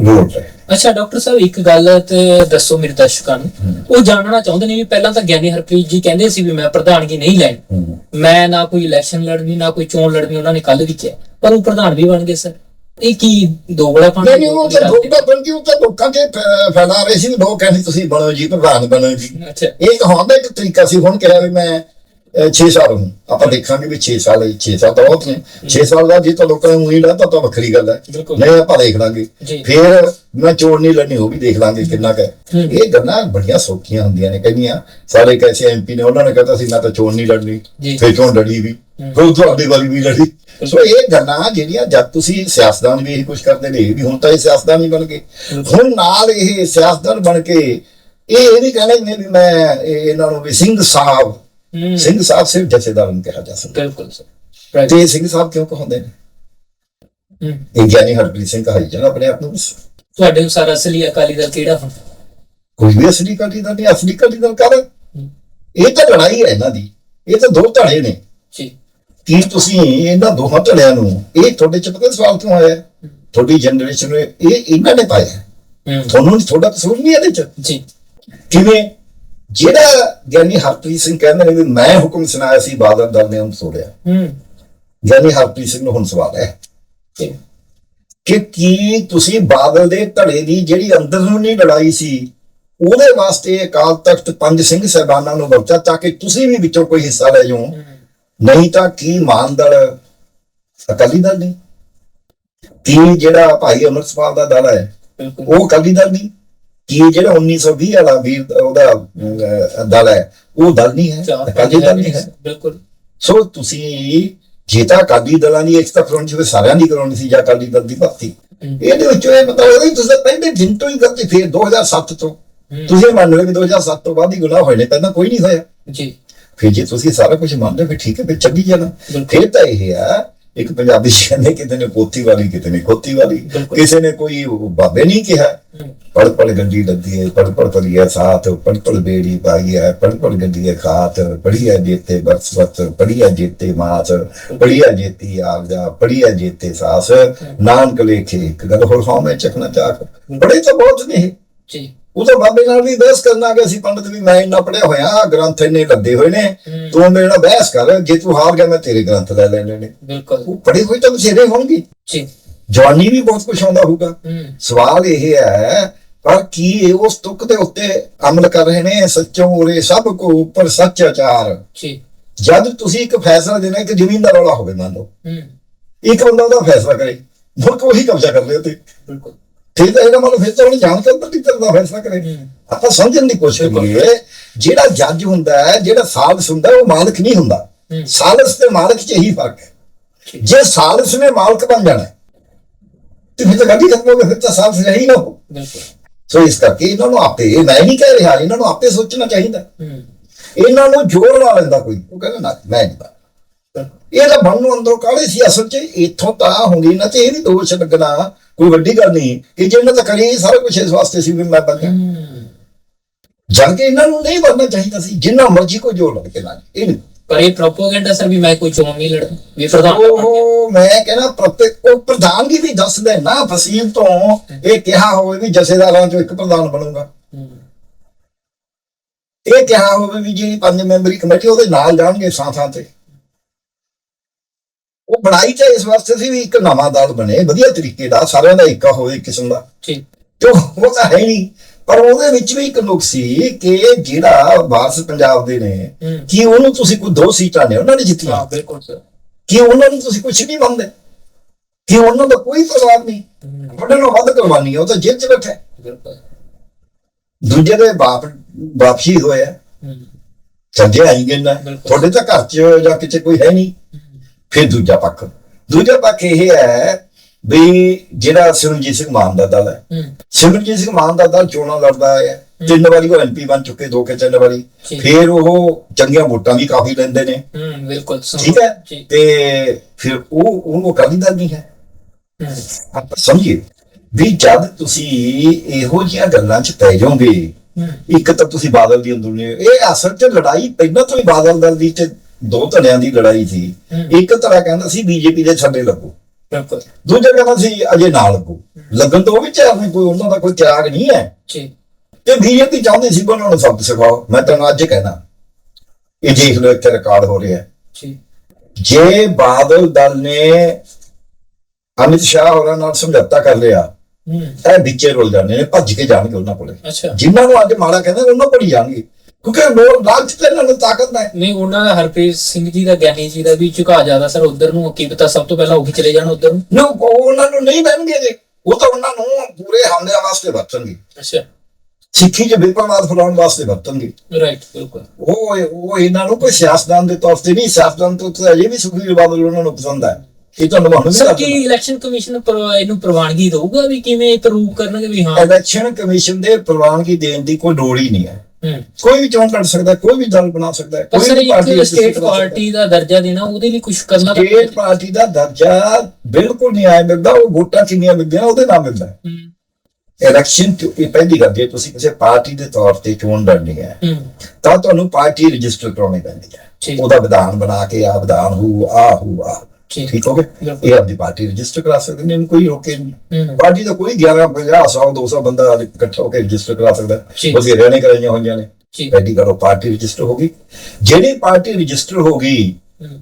B: ਰਿਹਾ
A: ਅੱਛਾ ਡਾਕਟਰ ਸਾਹਿਬ ਇੱਕ ਗੱਲ ਤੇ ਦੱਸੋ ਮੇਰੇ ਦਰਸ਼ਕਾਂ ਨੂੰ। ਉਹ ਜਾਣਨਾ ਚਾਹੁੰਦੇ ਨੇ ਵੀ ਪਹਿਲਾਂ ਤਾਂ ਗਿਆਨੀ ਹਰਪ੍ਰੀਤ ਜੀ ਕਹਿੰਦੇ ਸੀ ਵੀ ਮੈਂ ਪ੍ਰਧਾਨਗੀ ਨਹੀਂ ਲੈਣੀ। ਮੈਂ ਨਾ ਕੋਈ ਇਲੈਕਸ਼ਨ ਲੜਨੀ ਨਾ ਕੋਈ ਚੋਣ ਲੜਨੀ ਉਹਨਾਂ ਨੇ ਕੱਲ ਵੀ ਕਿਹਾ। ਪਰ ਉਹ ਪ੍ਰਧਾਨ ਵੀ ਬਣ ਗਏ ਸਰ। ਇਹ ਕੀ ਦੋਗਲਾ ਪਾਣੀ
B: ਨਹੀਂ ਨਹੀਂ ਉਹ ਤਾਂ ਲੋਕਾਂ ਬਣ ਕੇ ਉਹ ਤਾਂ ਲੋਕਾਂ ਦੇ ਫੈਲਾ ਰਹੇ ਸੀ ਲੋਕ ਕਹਿੰਦੇ ਤੁਸੀਂ ਬਣੋ ਜੀ ਪ੍ਰਧਾਨ ਬਣੋ ਜੀ।
A: ਅੱਛਾ।
B: ਇਹ ਕਹਾਉਣ ਦਾ ਇੱਕ ਤਰੀਕਾ ਸੀ ਹੁਣ ਕਿਹਾ ਵੀ ਮੈਂ 6 ਸਾਲ ਹੂੰ ਆਪਾਂ ਦੇਖਾਂਗੇ ਵੀ 6 ਸਾਲ 6 ਸਾਲ ਤਾਂ ਬਹੁਤ ਨੇ। 6 ਸਾਲ ਦਾ ਜੇ ਤਾਂ ਲੋਕਾਂ ਨੂੰ ਉਹੀ ਲੱਗਦਾ ਤਾਂ ਵੱਖਰੀ ਗੱਲ ਹੈ। ਨਹੀਂ ਆਪਾਂ ਦੇਖ ਲਾਂਗੇ। ਫਿਰ ਮੈਂ ਚੋਣ ਨਹੀਂ ਲੜਨੀ ਉਹ ਵੀ ਦੇਖ ਲਾਂਗੇ ਕਿੰਨਾ ਕੁ ਹੈ।
A: ਹੂੰ।
B: ਇਹ ਗੱਲਾਂ ਬੜੀਆਂ ਸੌਖੀਆਂ ਹੁੰਦੀਆਂ ਨੇ। ਕਹਿੰਦੀਆਂ ਸਾਰੇ ਕੈਸੇ ਐਮਪੀ ਨੇ ਉਹਨਾਂ ਨੇ ਕਹਤਾ ਸੀ ਮੈਂ ਤਾਂ ਚੋਣ ਨਹੀਂ ਲੜਨੀ। ਫਿਰ ਚੋਣ ਲੜੀ ਵੀ। ਫਿਰ ਤੁਹਾਡੀ ਵਾਰੀ ਵੀ ਲੜੀ। ਸੋ ਇਹ ਗੱਲਾਂ ਜਿਹੜੀਆਂ ਜਦ ਤੁਸੀਂ ਸਿਆਸਤਦਾਨ ਵੀ ਇਹ ਕੁਝ ਕਰਦੇ ਨੇ ਇਹ ਵੀ ਹੁਣ ਤਾਂ ਇਹ ਸਿਆਸਤਦਾਨ ਹੀ ਬਣ ਗਏ। ਹੁਣ ਨਾਲ ਇਹ ਸਿਆਸਤਦਾਨ ਬਣ ਕੇ ਇਹ ਇਹ ਵੀ ਕਹਿੰਦੇ ਨੇ ਵੀ ਮੈਂ ਇਹ- ਇਹਨਾਂ ਨੂੰ ਵੀ ਸਿੰਘ ਸਾਹਿਬ
A: ਹੂੰ
B: ਸਿੰਘ ਸਾਹਿਬ ਸਿਰਫ ਜਥੇਦਾਰ ਨੂੰ ਕਿਹਾ ਜਾ ਸਕਦਾ।
A: ਬਿਲਕੁਲ ਸਰ।
B: ਤੇ ਸਿੰਘ ਸਾਹਿਬ ਕਿਉਂ ਕਹਾਉਂਦੇ ਨੇ? ਇਹ ਗਿਆਨੀ ਹਰਪ੍ਰੀਤ ਸਿੰਘ ਕਹਾਈ ਜਾਣਾ ਆਪਣੇ ਆਪ ਨੂੰ
A: ਤੁਹਾਡੇ ਅਨੁਸਾਰ ਅਸਲੀ ਅਕਾਲੀ ਦਲ ਕਿਹੜਾ ਹੁੰਦਾ
B: ਕੋਈ ਵੀ ਅਸਲੀ ਕਾਲੀ ਦਾ ਨਹੀਂ ਅਸਲੀ ਕਾਲੀ ਦਾ ਕਰ ਇਹ ਤਾਂ ਲੜਾਈ ਹੈ ਇਹਨਾਂ ਦੀ। ਇਹ ਤਾਂ ਦੋ ਧੜੇ ਨੇ।
A: ਜੀ।
B: ਕੀ ਤੁਸੀਂ ਇਹਨਾਂ ਦੋਹਾਂ ਧੜਿਆਂ ਨੂੰ ਇਹ ਤੁਹਾਡੇ ਚ ਪਤਾ ਸਵਾਲ ਕਿਉਂ ਆਇਆ? ਤੁਹਾਡੀ ਜਨਰੇਸ਼ਨ ਨੂੰ ਇਹ ਇਹਨਾਂ ਨੇ ਪਾਇਆ। ਤੁਹਾਨੂੰ ਤੁਹਾਡਾ ਕਸੂਰ ਨਹੀਂ ਇਹਦੇ ਚ।
A: ਜੀ।
B: ਕਿਵੇਂ? ਜਿਹੜਾ ਗਿਆਨੀ ਹਰਪ੍ਰੀਤ ਸਿੰਘ ਕਹਿੰਦੇ ਨੇ ਵੀ ਮੈਂ ਹੁਕਮ ਸੁਣਾਇਆ ਸੀ ਬਾਦਲ ਦਲ ਨੇ ਉਹਨੂੰ ਤੋੜਿਆ।
A: ਹੂੰ।
B: ਗਿਆਨੀ ਹਰਪ੍ਰੀਤ ਸਿੰਘ ਨੂੰ ਹੁਣ ਸਵਾਲ ਹੈ ਕਿ ਕੀ ਤੁਸੀਂ ਬਾਦਲ ਦੇ ਧੜੇ ਦੀ ਜਿਹੜੀ ਅੰਦਰ ਨੂੰ ਨਹੀਂ ਲੜਾਈ ਸੀ ਉਹਦੇ ਵਾਸਤੇ ਅਕਾਲ ਤਖਤ ਪੰਜ ਸਿੰਘ ਸਹਿਬਾਨਾਂ ਨੂੰ ਵਰਤਿਆ ਤਾਂ ਕਿ ਤੁਸੀਂ ਵੀ ਵਿੱਚੋਂ ਕੋਈ ਹਿੱਸਾ ਲੈ ਜਾਓ? ਨਹੀਂ ਤਾਂ ਕੀ ਮਾਨਦਲ ਅਕਾਲੀ ਦਲ ਨਹੀਂ ਕੀ ਜਿਹੜਾ ਭਾਈ ਅਮਰਸਪਾਲ ਦਾ ਦਲ ਹੈ ਉਹ ਅਕਾਲੀ ਦਲ ਨਹੀਂ ਕੀ ਜਿਹੜਾ 1920 ਵਾਲਾ ਵੀਰ ਉਹਦਾ ਦਲ ਹੈ ਉਹ ਦਲ ਨਹੀਂ ਹੈ ਅਕਾਲੀ ਦਲ ਨਹੀਂ ਹੈ।
A: ਬਿਲਕੁਲ।
B: ਸੋ ਤੁਸੀਂ ਜੇ ਤਾਂ ਅਕਾਲੀ ਦਲਾਂ ਦੀ ਇੱਕ ਤਾਂ ਫਰੰਟ ਵਿੱਚ ਸਾਰਿਆਂ ਦੀ ਕਰਾਉਣੀ ਸੀ ਜਾਂ ਅਕਾਲੀ ਦਲ ਦੀ ਭਰਤੀ।
A: ਹੂੰ।
B: ਇਹਦੇ ਵਿੱਚੋਂ ਇਹ ਮਤਲਬ ਹੈ ਤੁਸੀਂ ਪਹਿਲੇ ਦਿਨ ਤੋਂ ਹੀ ਕਰਦੇ ਫਿਰ 2007 ਤੋਂ।
A: ਹੂੰ।
B: ਤੁਸੀਂ ਮੰਨ ਲਓ ਕਿ 2007 ਤੋਂ ਬਾਅਦ ਹੀ ਗੁਨਾਹ ਹੋਏ ਨੇ ਪਹਿਲਾਂ ਕੋਈ ਨਹੀਂ ਹੋਇਆ।
A: ਜੀ।
B: ਫਿਰ ਜੇ ਤੁਸੀਂ ਸਾਰਾ ਕੁਝ ਮੰਨਦੇ ਹੋ ਫਿਰ ਠੀਕ ਹੈ ਫਿਰ ਚੱਲੀ ਜਾਣਾ। ਫਿਰ ਤਾਂ ਇਹ ਆ ਇੱਕ ਪੰਜਾਬੀ ਕਹਿੰਦੇ ਕਿਤੇ ਨੇ ਪੋਤੀ ਵਾਲੀ ਕਿਤੇ ਨੇ ਖੋਤੀ ਵਾਲੀ। ਕਿਸੇ ਨੇ ਕੋਈ ਬਾਬੇ ਨਹੀਂ ਕਿਹਾ। ਪੜ ਪੜ ਗੱਡੀ ਲੱਦੀ ਹੈ ਪੜ ਪੜ ਕਰੀਏ ਸਾਥ ਪੜ ਪੜ ਬੇੜੀ ਪਾਈ ਹੈ ਪੜ ਪੜ ਗੱਡੀ ਹੈ ਖਾਤ ਪੜੀਆ ਜੀਤੇ ਬਰਸਵਤ ਪੜੀਆ ਜੀਤੇ ਮਾਸ ਪੜੀਆ ਜੀਤੀ ਆਪਦਾ ਪੜੀਆ ਜੀਤੇ ਸਾਸ। ਨਾਨਕ ਲੇਖੇ ਇੱਕ ਗੱਲ ਹੋਰ ਹਾਂ ਮੈਂ ਚੱਕਣਾ ਚਾਹ ਬੜੇ ਤਾਂ ਬਹੁਤ ਨੇ।
A: ਜੀ।
B: ਉਹ ਤਾਂ ਬਾਬੇ ਨਾਲ ਵੀ ਬਹਿਸ ਕਰਨ ਆ ਗਿਆ ਸੀ ਪੰਡਤ ਵੀ ਮੈਂ ਇੰਨਾ ਪੜਿਆ ਹੋਇਆ ਆਹ ਗ੍ਰੰਥ ਇੰਨੇ ਲੱਦੇ ਹੋਏ ਨੇ। ਤੂੰ ਮੇਰੇ ਨਾਲ ਬਹਿਸ ਕਰ ਜੇ ਤੂੰ ਹਾਰ ਗਿਆ ਮੈਂ ਤੇਰੇ ਗ੍ਰੰਥ ਲੈ ਲੈਣੇ ਨੇ।
A: ਬਿਲਕੁਲ।
B: ਉਹ ਪੜੇ ਹੋਏ ਤਾਂ ਬਥੇਰੇ ਹੋਣਗੇ।
A: ਜੀ।
B: ਜਵਾਨੀ ਵੀ ਬਹੁਤ ਕੁਝ ਆਉਂਦਾ ਹੋਊਗਾ। ਸਵਾਲ ਇਹ ਹੈ ਪਰ ਕੀ ਇਹ ਉਸ ਤੁਕ ਦੇ ਉੱਤੇ ਅਮਲ ਕਰ ਰਹੇ ਨੇ? ਸੱਚੋਂ ਉਰੇ ਸਭ ਕੋ ਉੱਪਰ ਸੱਚ ਆਚਾਰ।
A: ਜੀ।
B: ਜਦ ਤੁਸੀਂ ਇੱਕ ਫੈਸਲਾ ਦੇਣਾ ਕਿ ਜ਼ਮੀਨ ਦਾ ਰੌਲਾ ਹੋਵੇ ਮੰਨ ਲਓ। ਇੱਕ ਬੰਦਾ ਉਹਦਾ ਫੈਸਲਾ ਕਰੇ ਮੁਲਕ ਉਹੀ ਕਬਜ਼ਾ ਕਰ ਲਿਆ ਤੇ
A: ਬਿਲਕੁਲ।
B: ਫਿਰ ਤਾਂ ਇਹਦਾ ਮਤਲਬ ਫਿਰ ਤਾਂ ਉਹਨੇ ਜਾਣ ਕੇ ਅੰਦਰ ਤਰ੍ਹਾਂ ਦਾ ਫੈਸਲਾ ਕਰੇ
A: ਹੂੰ।
B: ਆਪਾਂ ਸਮਝਣ ਦੀ ਕੋਸ਼ਿਸ਼ ਕਰੀਏ ਜਿਹੜਾ ਜੱਜ ਹੁੰਦਾ ਹੈ ਜਿਹੜਾ ਸਾਲਸ ਹੁੰਦਾ ਹੈ, ਉਹ ਮਾਲਕ ਨਹੀਂ ਹੁੰਦਾ।
A: ਹੂੰ।
B: ਸਾਲਸ ਤੇ ਮਾਲਕ 'ਚ ਇਹੀ ਫ਼ਰਕ ਹੈ। ਜੇ ਸਾਲਸ ਨੇ ਮਾਲਕ ਬਣ ਜਾਣਾ ਹੈ, ਤੇ ਫਿਰ ਤਾਂ ਗੱਡੀ ਖਤਮ ਹੋ ਗਈ ਫਿਰ ਤਾਂ ਸਾਲਸ ਰਹੀ ਨਾ ਹੋ
A: ਬਿਲਕੁਲ।
B: ਸੋ ਇਸ ਕਰਕੇ ਇਹਨਾਂ ਨੂੰ ਆਪੇ ਮੈਂ ਨਹੀਂ ਕਹਿ ਰਿਹਾ ਇਹਨਾਂ ਨੂੰ ਆਪੇ ਸੋਚਣਾ ਚਾਹੀਦਾ।
A: ਹੂੰ।
B: ਇਹਨਾਂ ਨੂੰ ਜ਼ੋਰ ਲਾ ਲੈਂਦਾ ਕੋਈ। ਉਹ ਕਹਿੰਦਾ ਨਾ ਮੈਂ ਨਹੀਂ ਇਹ ਤਾਂ ਮਨ ਨੂੰ ਅੰਦਰੋਂ ਕਾਲੇ ਸੀ ਅਸਲ 'ਚ ਇੱਥੋਂ ਤਾਂ ਹੁੰਦੀ ਨਾ ਤੇ ਇਹ ਨਹੀਂ ਦੋਸ਼ ਲੱਗਣਾ ਕੋਈ ਵੱਡੀ ਗੱਲ ਨਹੀਂ ਕਿ ਜਿਹਨਾਂ ਤਾਂ ਕਰੀ ਸਾਰਾ ਕੁਝ ਇਸ ਵਾਸਤੇ ਸੀ ਵੀ ਮੈਂ ਬੰਦਾ
A: ਹੂੰ
B: ਜਦ ਕਿ ਇਹਨਾਂ ਨੂੰ ਨਹੀਂ ਬਣਨਾ ਚਾਹੀਦਾ ਸੀ ਜਿੰਨਾ ਮਰਜ਼ੀ ਕੋਈ ਜੋਰ ਲੱਗ ਕੇ ਨਾ ਇਹ ਨਹੀਂ।
A: ਪਰ ਇਹ ਪ੍ਰੋਪਗੈਂਡਾ ਸਰ ਵੀ ਮੈਂ ਕੋਈ ਚੋਣ ਨਹੀਂ ਲੜਦਾ ਵੀ ਪ੍ਰਧਾਨ ਬਣ ਗਿਆ।
B: ਉਹ ਮੈਂ ਕਹਿੰਦਾ ਪ੍ਰਤੇਕ ਉਹ ਪ੍ਰਧਾਨਗੀ ਵੀ ਦੱਸਦੇ ਨਾ ਫਸੀਲ ਤੋਂ ਇਹ ਕਿਹਾ ਹੋਵੇ ਵੀ ਜਥੇਦਾਰਾਂ ਚੋਂ ਇੱਕ ਪ੍ਰਧਾਨ ਬਣੂਗਾ। ਇਹ ਕਿਹਾ ਹੋਵੇ ਵੀ ਜਿਹੜੀ ਪੰਜ ਮੈਂਬਰੀ ਕਮੇਟੀ ਉਹਦੇ ਨਾਲ ਜਾਣਗੇ ਥਾਂ ਥਾਂ ਤੇ। ਉਹ ਬਣਾਈ ਤਾਂ ਇਸ ਵਾਸਤੇ ਸੀ ਵੀ ਇੱਕ ਨਵਾਂ ਦਲ ਬਣੇ ਵਧੀਆ ਤਰੀਕੇ ਦਾ ਸਾਰਿਆਂ ਦਾ ਇੱਕਾ ਹੋਵੇ ਕਿਸਮ ਦਾ।
A: ਜੀ।
B: ਤੇ ਉਹ ਤਾਂ ਹੈ ਨਹੀਂ। ਪਰ ਉਹਦੇ ਵਿੱਚ ਵੀ ਇੱਕ ਨੁਕਸ ਸੀ ਕਿ ਜਿਹੜਾ ਵਾਰਸ ਪੰਜਾਬ ਦੇ ਨੇ ਕਿ ਉਹਨੂੰ ਤੁਸੀਂ ਕੋਈ ਦੋ ਸੀਟਾਂ ਨੇ ਉਹਨਾਂ ਨੇ ਜਿੱਤੀਆਂ।
A: ਬਿਲਕੁਲ ਸਰ।
B: ਕਿ ਉਹਨਾਂ ਨੂੰ ਤੁਸੀਂ ਕੁਝ ਨਹੀਂ ਮੰਨਦੇ। ਕਿ ਉਹਨਾਂ ਦਾ ਕੋਈ ਪਰਿਵਾਰ ਨਹੀਂ। ਵੱਡੇ ਨੂੰ ਵੱਧ ਕੁਰਬਾਨੀ ਹੈ ਉਹ ਤਾਂ ਜੇਲ੍ਹ 'ਚ ਬੈਠਾ।
A: ਬਿਲਕੁਲ।
B: ਦੂਜੇ ਦੇ ਬਾਪ ਵਾਪਸੀ ਹੋਇਆ। ਸੱਜੇ ਆਈ ਗਏ ਨਾ। ਤੁਹਾਡੇ ਤਾਂ ਘਰ 'ਚ ਜਾਂ ਕਿਤੇ ਕੋਈ ਹੈ ਨਹੀਂ। ਫਿਰ ਦੂਜਾ ਪੱਖ। ਦੂਜਾ ਪੱਖ ਇਹ ਹੈ ਵੀ ਜਿਹੜਾ ਸਿਮਰਜੀਤ ਸਿੰਘ ਮਾਨ ਦਾ ਦਲ ਹੈ। ਸਿਮਰਜੀਤ ਸਿੰਘ ਮਾਨ ਦਾ ਦਲ ਚੋਣਾਂ ਲੜਦਾ ਹੈ। ਤਿੰਨ ਵਾਰੀ ਉਹ ਐਮਪੀ ਬਣ ਚੁੱਕੇ ਦੋ ਕਿ ਤਿੰਨ ਵਾਰੀ। ਫਿਰ ਉਹ ਚੰਗੀਆਂ ਵੋਟਾਂ ਵੀ ਕਾਫੀ ਲੈਂਦੇ ਨੇ।
A: ਹੂੰ ਬਿਲਕੁਲ। ਸੁਣੋ।
B: ਠੀਕ ਹੈ? ਤੇ ਫਿਰ ਉਹ ਉਹਨੂੰ ਅਕਾਲੀ ਦਲ ਨਹੀਂ ਹੈ। ਆਪਾਂ ਸਮਝੀਏ ਵੀ ਜਦ ਤੁਸੀਂ ਇਹੋ ਜਿਹੀਆਂ ਗੱਲਾਂ 'ਚ ਪੈ ਜਾਓਗੇ ਇੱਕ ਤਾਂ ਤੁਸੀਂ ਬਾਦਲ ਦੀ ਅੰਦਰੂਨੀ ਇਹ ਅਸਲ 'ਚ ਲੜਾਈ ਪਹਿਲਾਂ ਤੋਂ ਹੀ ਬਾਦਲ ਦਲ ਦੀ ਤੇ ਦੋ ਧੜਿਆਂ ਦੀ ਲੜਾਈ ਸੀ। ਇੱਕ ਤਰ੍ਹਾਂ ਕਹਿੰਦਾ ਸੀ ਬੀਜੇਪੀ ਦੇ ਛੱਡੇ ਲੱਗੋ।
A: ਬਿਲਕੁਲ।
B: ਦੂਜਾ ਕਹਿੰਦਾ ਸੀ ਅਜੇ ਨਾ ਲੱਗੋ। ਲੱਗਣ ਤੋਂ ਉਹ ਵੀ ਚਾਰ ਨੇ ਕੋਈ ਉਹਨਾਂ ਦਾ ਕੋਈ ਤਿਆਗ ਨਹੀਂ ਹੈ।
A: ਜੀ।
B: ਤੇ ਬੀਜੇਪੀ ਚਾਹੁੰਦੀ ਸੀ ਉਹਨਾਂ ਨੂੰ ਸਬਕ ਸਿਖਾਓ। ਮੈਂ ਤੁਹਾਨੂੰ ਅੱਜ ਕਹਿਣਾ ਇਹ ਦੇਖ ਲਓ ਇੱਥੇ ਰਿਕਾਰਡ ਹੋ ਰਿਹਾ ਹੈ।
A: ਜੀ।
B: ਜੇ ਬਾਦਲ ਦਲ ਨੇ ਅਮਿਤ ਸ਼ਾਹ ਹੋਰਾਂ ਨਾਲ ਸਮਝੌਤਾ ਕਰ ਲਿਆ ਇਹ ਵਿੱਚੇ ਰੁਲ ਜਾਂਦੇ ਨੇ ਭੱਜ ਕੇ ਜਾਣਗੇ ਉਹਨਾਂ ਕੋਲੇ। ਜਿਨ੍ਹਾਂ ਨੂੰ ਅੱਜ ਮਾੜਾ ਕਹਿੰਦੇ ਉਹਨਾਂ ਕੋਲ ਹੀ ਜਾਣਗੇ। ਕਿਉਂਕਿ ਲੋਕ ਲਾਲਚ ਤੇ ਇਹਨਾਂ ਨੂੰ ਤਾਕਤ ਨਹੀਂ
A: ਨਹੀਂ ਉਹਨਾਂ ਦਾ ਹਰਪ੍ਰੀਤ ਸਿੰਘ ਜੀ ਦਾ ਗਿਆਨੀ ਜੀ ਦਾ ਵੀ ਝੁਕਾ ਜ਼ਿਆਦਾ ਸਰ ਉਧਰ ਨੂੰ ਕੀ ਪਤਾ ਸਭ ਤੋਂ ਪਹਿਲਾਂ ਉਹੀ ਚਲੇ ਜਾਣ ਉਧਰ ਨੂੰ।
B: ਨਾ ਉਹ ਉਹਨਾਂ ਨੂੰ ਨਹੀਂ ਬਹਿਣਗੇ ਜੇ। ਉਹ ਤਾਂ ਉਹਨਾਂ ਨੂੰ ਪੂਰੇ ਹਮਲਿਆਂ ਵਾਸਤੇ ਵਰਤਣਗੇ।
A: ਅੱਛਾ।
B: ਸਿੱਖੀ 'ਚ ਵਿਪਰਵਾਦ ਫੈਲਾਉਣ ਵਾਸਤੇ ਵਰਤਣਗੇ।
A: ਰਾਈਟ ਬਿਲਕੁਲ।
B: ਉਹ ਉਹ ਇਹਨਾਂ ਨੂੰ ਕੋਈ ਸਿਆਸਤਦਾਨ ਦੇ ਤੌਰ ਤੇ ਨਹੀਂ ਸਿਆਸਤਦਾਨ ਤੋਂ ਤਾਂ ਅਜੇ ਵੀ ਸੁਖਬੀਰ ਬਾਦਲ ਉਹਨਾਂ ਨੂੰ ਪਸੰਦ ਹੈ। ਇਹ ਤੁਹਾਨੂੰ ਮਾਲੂਮ
A: ਸਰ ਕੀ ਇਲੈਕਸ਼ਨ ਕਮਿਸ਼ਨ ਪਰ- ਇਹਨੂੰ ਪ੍ਰਵਾਨਗੀ ਦਊਗਾ ਵੀ ਕਿਵੇਂ ਪ੍ਰੂਵ ਕਰਨਗੇ ਵੀ ਹਾਂ?
B: ਇਲੈਕਸ਼ਨ ਕਮਿਸ਼ਨ ਦੇ ਪ੍ਰਵਾਨਗੀ ਦੇਣ ਦੀ ਕੋਈ ਲੋੜ ਹੀ ਨਹੀਂ ਹੂੰ। ਕੋਈ ਵੀ ਚੋਣ ਕਰ ਸਕਦਾ ਕੋਈ ਵੀ ਦਲ ਬਣਾ ਸਕਦਾ ਹੈ ਕੋਈ ਵੀ ਪਾਰਟੀ
A: ਸਟੇਟ। ਪਾਰਟੀ ਦਾ ਦਰਜਾ ਦੇਣਾ ਉਹਦੇ ਲਈ ਕੁਝ ਕਰਨਾ ਤਾਂ
B: ਸਟੇਟ ਪਾਰਟੀ ਦਾ ਦਰਜਾ ਬਿਲਕੁਲ ਨਹੀਂ ਆਇਆ ਮਿਲਦਾ ਉਹ ਵੋਟਾਂ ਕਿੰਨੀਆਂ ਮਿਲਦੀਆਂ ਉਹਦੇ ਨਾਲ ਮਿਲਦਾ। ਇਲੈਕਸ਼ਨ ਚ ਇਹ ਪਹਿਲੀ ਗੱਲ ਜੇ ਤੁਸੀਂ ਕਿਸੇ ਪਾਰਟੀ ਦੇ ਤੌਰ ਤੇ ਚੋਣ ਲੜਨੀ ਹੈ ਤਾਂ ਤੁਹਾਨੂੰ ਪਾਰਟੀ ਰਜਿਸਟਰ ਕਰਾਉਣੀ ਪੈਂਦੀ ਹੈ। ਉਹਦਾ ਵਿਧਾਨ ਬਣਾ ਕੇ ਆ ਵਿਧਾਨ ਹੂ ਆ ਹੂ ਆ।
A: ਠੀਕ
B: ਹੋ ਗਿਆ। ਇਹ ਆਪਣੀ ਪਾਰਟੀ ਰਜਿਸਟਰ ਕਰਾ ਸਕਦੇ ਨੇ ਇਹਨੂੰ ਕੋਈ ਰੋਕੇ ਨਹੀਂ ਪਾਰਟੀ ਦਾ ਕੋਈ 11 50 100 200 ਬੰਦਾ ਇਕੱਠਾ ਹੋ ਕੇ ਰਜਿਸਟਰ ਕਰਾ ਸਕਦਾ।
A: ਜੀ।
B: ਬਥੇਰਿਆਂ ਨੇ ਕਰਾਈਆਂ ਹੋਈਆਂ ਨੇ। ਪਹਿਲੀ ਉਹ ਪਾਰਟੀ ਰਜਿਸਟਰ ਹੋ ਗਈ। ਜਿਹੜੀ ਪਾਰਟੀ ਰਜਿਸਟਰ ਹੋ ਗਈ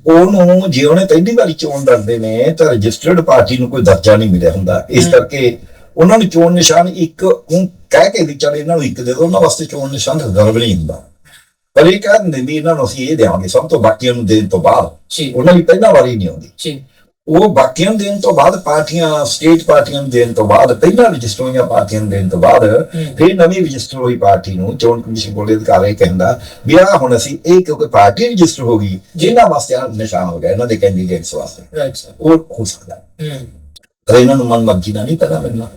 B: ਉਹਨੂੰ ਜੇ ਉਹਨੇ ਪਹਿਲੀ ਵਾਰੀ ਚੋਣ ਲੜਦੇ ਨੇ ਤਾਂ ਰਜਿਸਟਰਡ ਪਾਰਟੀ ਨੂੰ ਕੋਈ ਦਰਜਾ ਨਹੀਂ ਮਿਲਿਆ ਹੁੰਦਾ। ਇਸ ਕਰਕੇ ਉਹਨਾਂ ਨੂੰ ਚੋਣ ਨਿਸ਼ਾਨ ਇੱਕ ਉਹ ਕਹਿ ਕੇ ਵੀ ਚੱਲ ਇਹਨਾਂ ਨੂੰ ਇੱਕ ਦੇ ਦਿਓ ਉਹਨਾਂ ਵਾਸਤੇ ਚੋਣ ਨਿਸ਼ਾਨ ਰਿਜ਼ਰਵ ਨਹੀਂ ਹੁੰਦਾ। ਪਰ ਇਹ ਕਹਿ ਦਿੰਦੇ ਵੀ ਇਹਨਾਂ ਨੂੰ ਅਸੀਂ ਇਹ ਦੇਵਾਂਗੇ ਸਭ ਤੋਂ ਬਾਕੀਆਂ ਨੂੰ ਦੇਣ ਤੋਂ ਬਾਅਦ
A: ਜੀ
B: ਉਹਨਾਂ ਦੀ ਪਹਿਲਾਂ ਵਾਰੀ ਨਹੀਂ ਆਉਂਦੀ
A: ਜੀ
B: ਉਹ ਬਾਕੀਆਂ ਨੂੰ ਦੇਣ ਤੋਂ ਬਾਅਦ ਪਾਰਟੀਆਂ ਸਟੇਟ ਪਾਰਟੀਆਂ ਨੂੰ ਦੇਣ ਤੋਂ ਬਾਅਦ ਪਹਿਲਾਂ ਰਜਿਸਟਰ ਹੋਈਆਂ ਪਾਰਟੀਆਂ ਨੂੰ ਦੇਣ ਤੋਂ ਬਾਅਦ ਫਿਰ ਨਵੀਂ ਰਜਿਸਟਰ ਹੋਈ ਪਾਰਟੀ ਨੂੰ ਚੋਣ ਕਮਿਸ਼ਨ ਕੋਲ ਅਧਿਕਾਰ ਇਹ ਕਹਿੰਦਾ ਵੀ ਆ ਹੁਣ ਅਸੀਂ ਇਹ ਕਿਉਂਕਿ ਪਾਰਟੀ ਰਜਿਸਟਰ ਹੋ ਗਈ ਜਿਨ੍ਹਾਂ ਵਾਸਤੇ ਆਹ ਨਿਸ਼ਾਨ ਹੋ ਗਿਆ ਇਹਨਾਂ ਦੇ ਕੈਂਡੀਡੇਟਸ ਵਾਸਤੇ
A: ਰਾਈਟ ਸਰ
B: ਉਹ ਹੋ ਸਕਦਾ ਹੈ। ਇਹਨਾਂ ਨੂੰ ਮਨ ਮਰਜ਼ੀ ਨਾਲ ਨਹੀਂ ਪਤਾ ਮਿਲਣਾ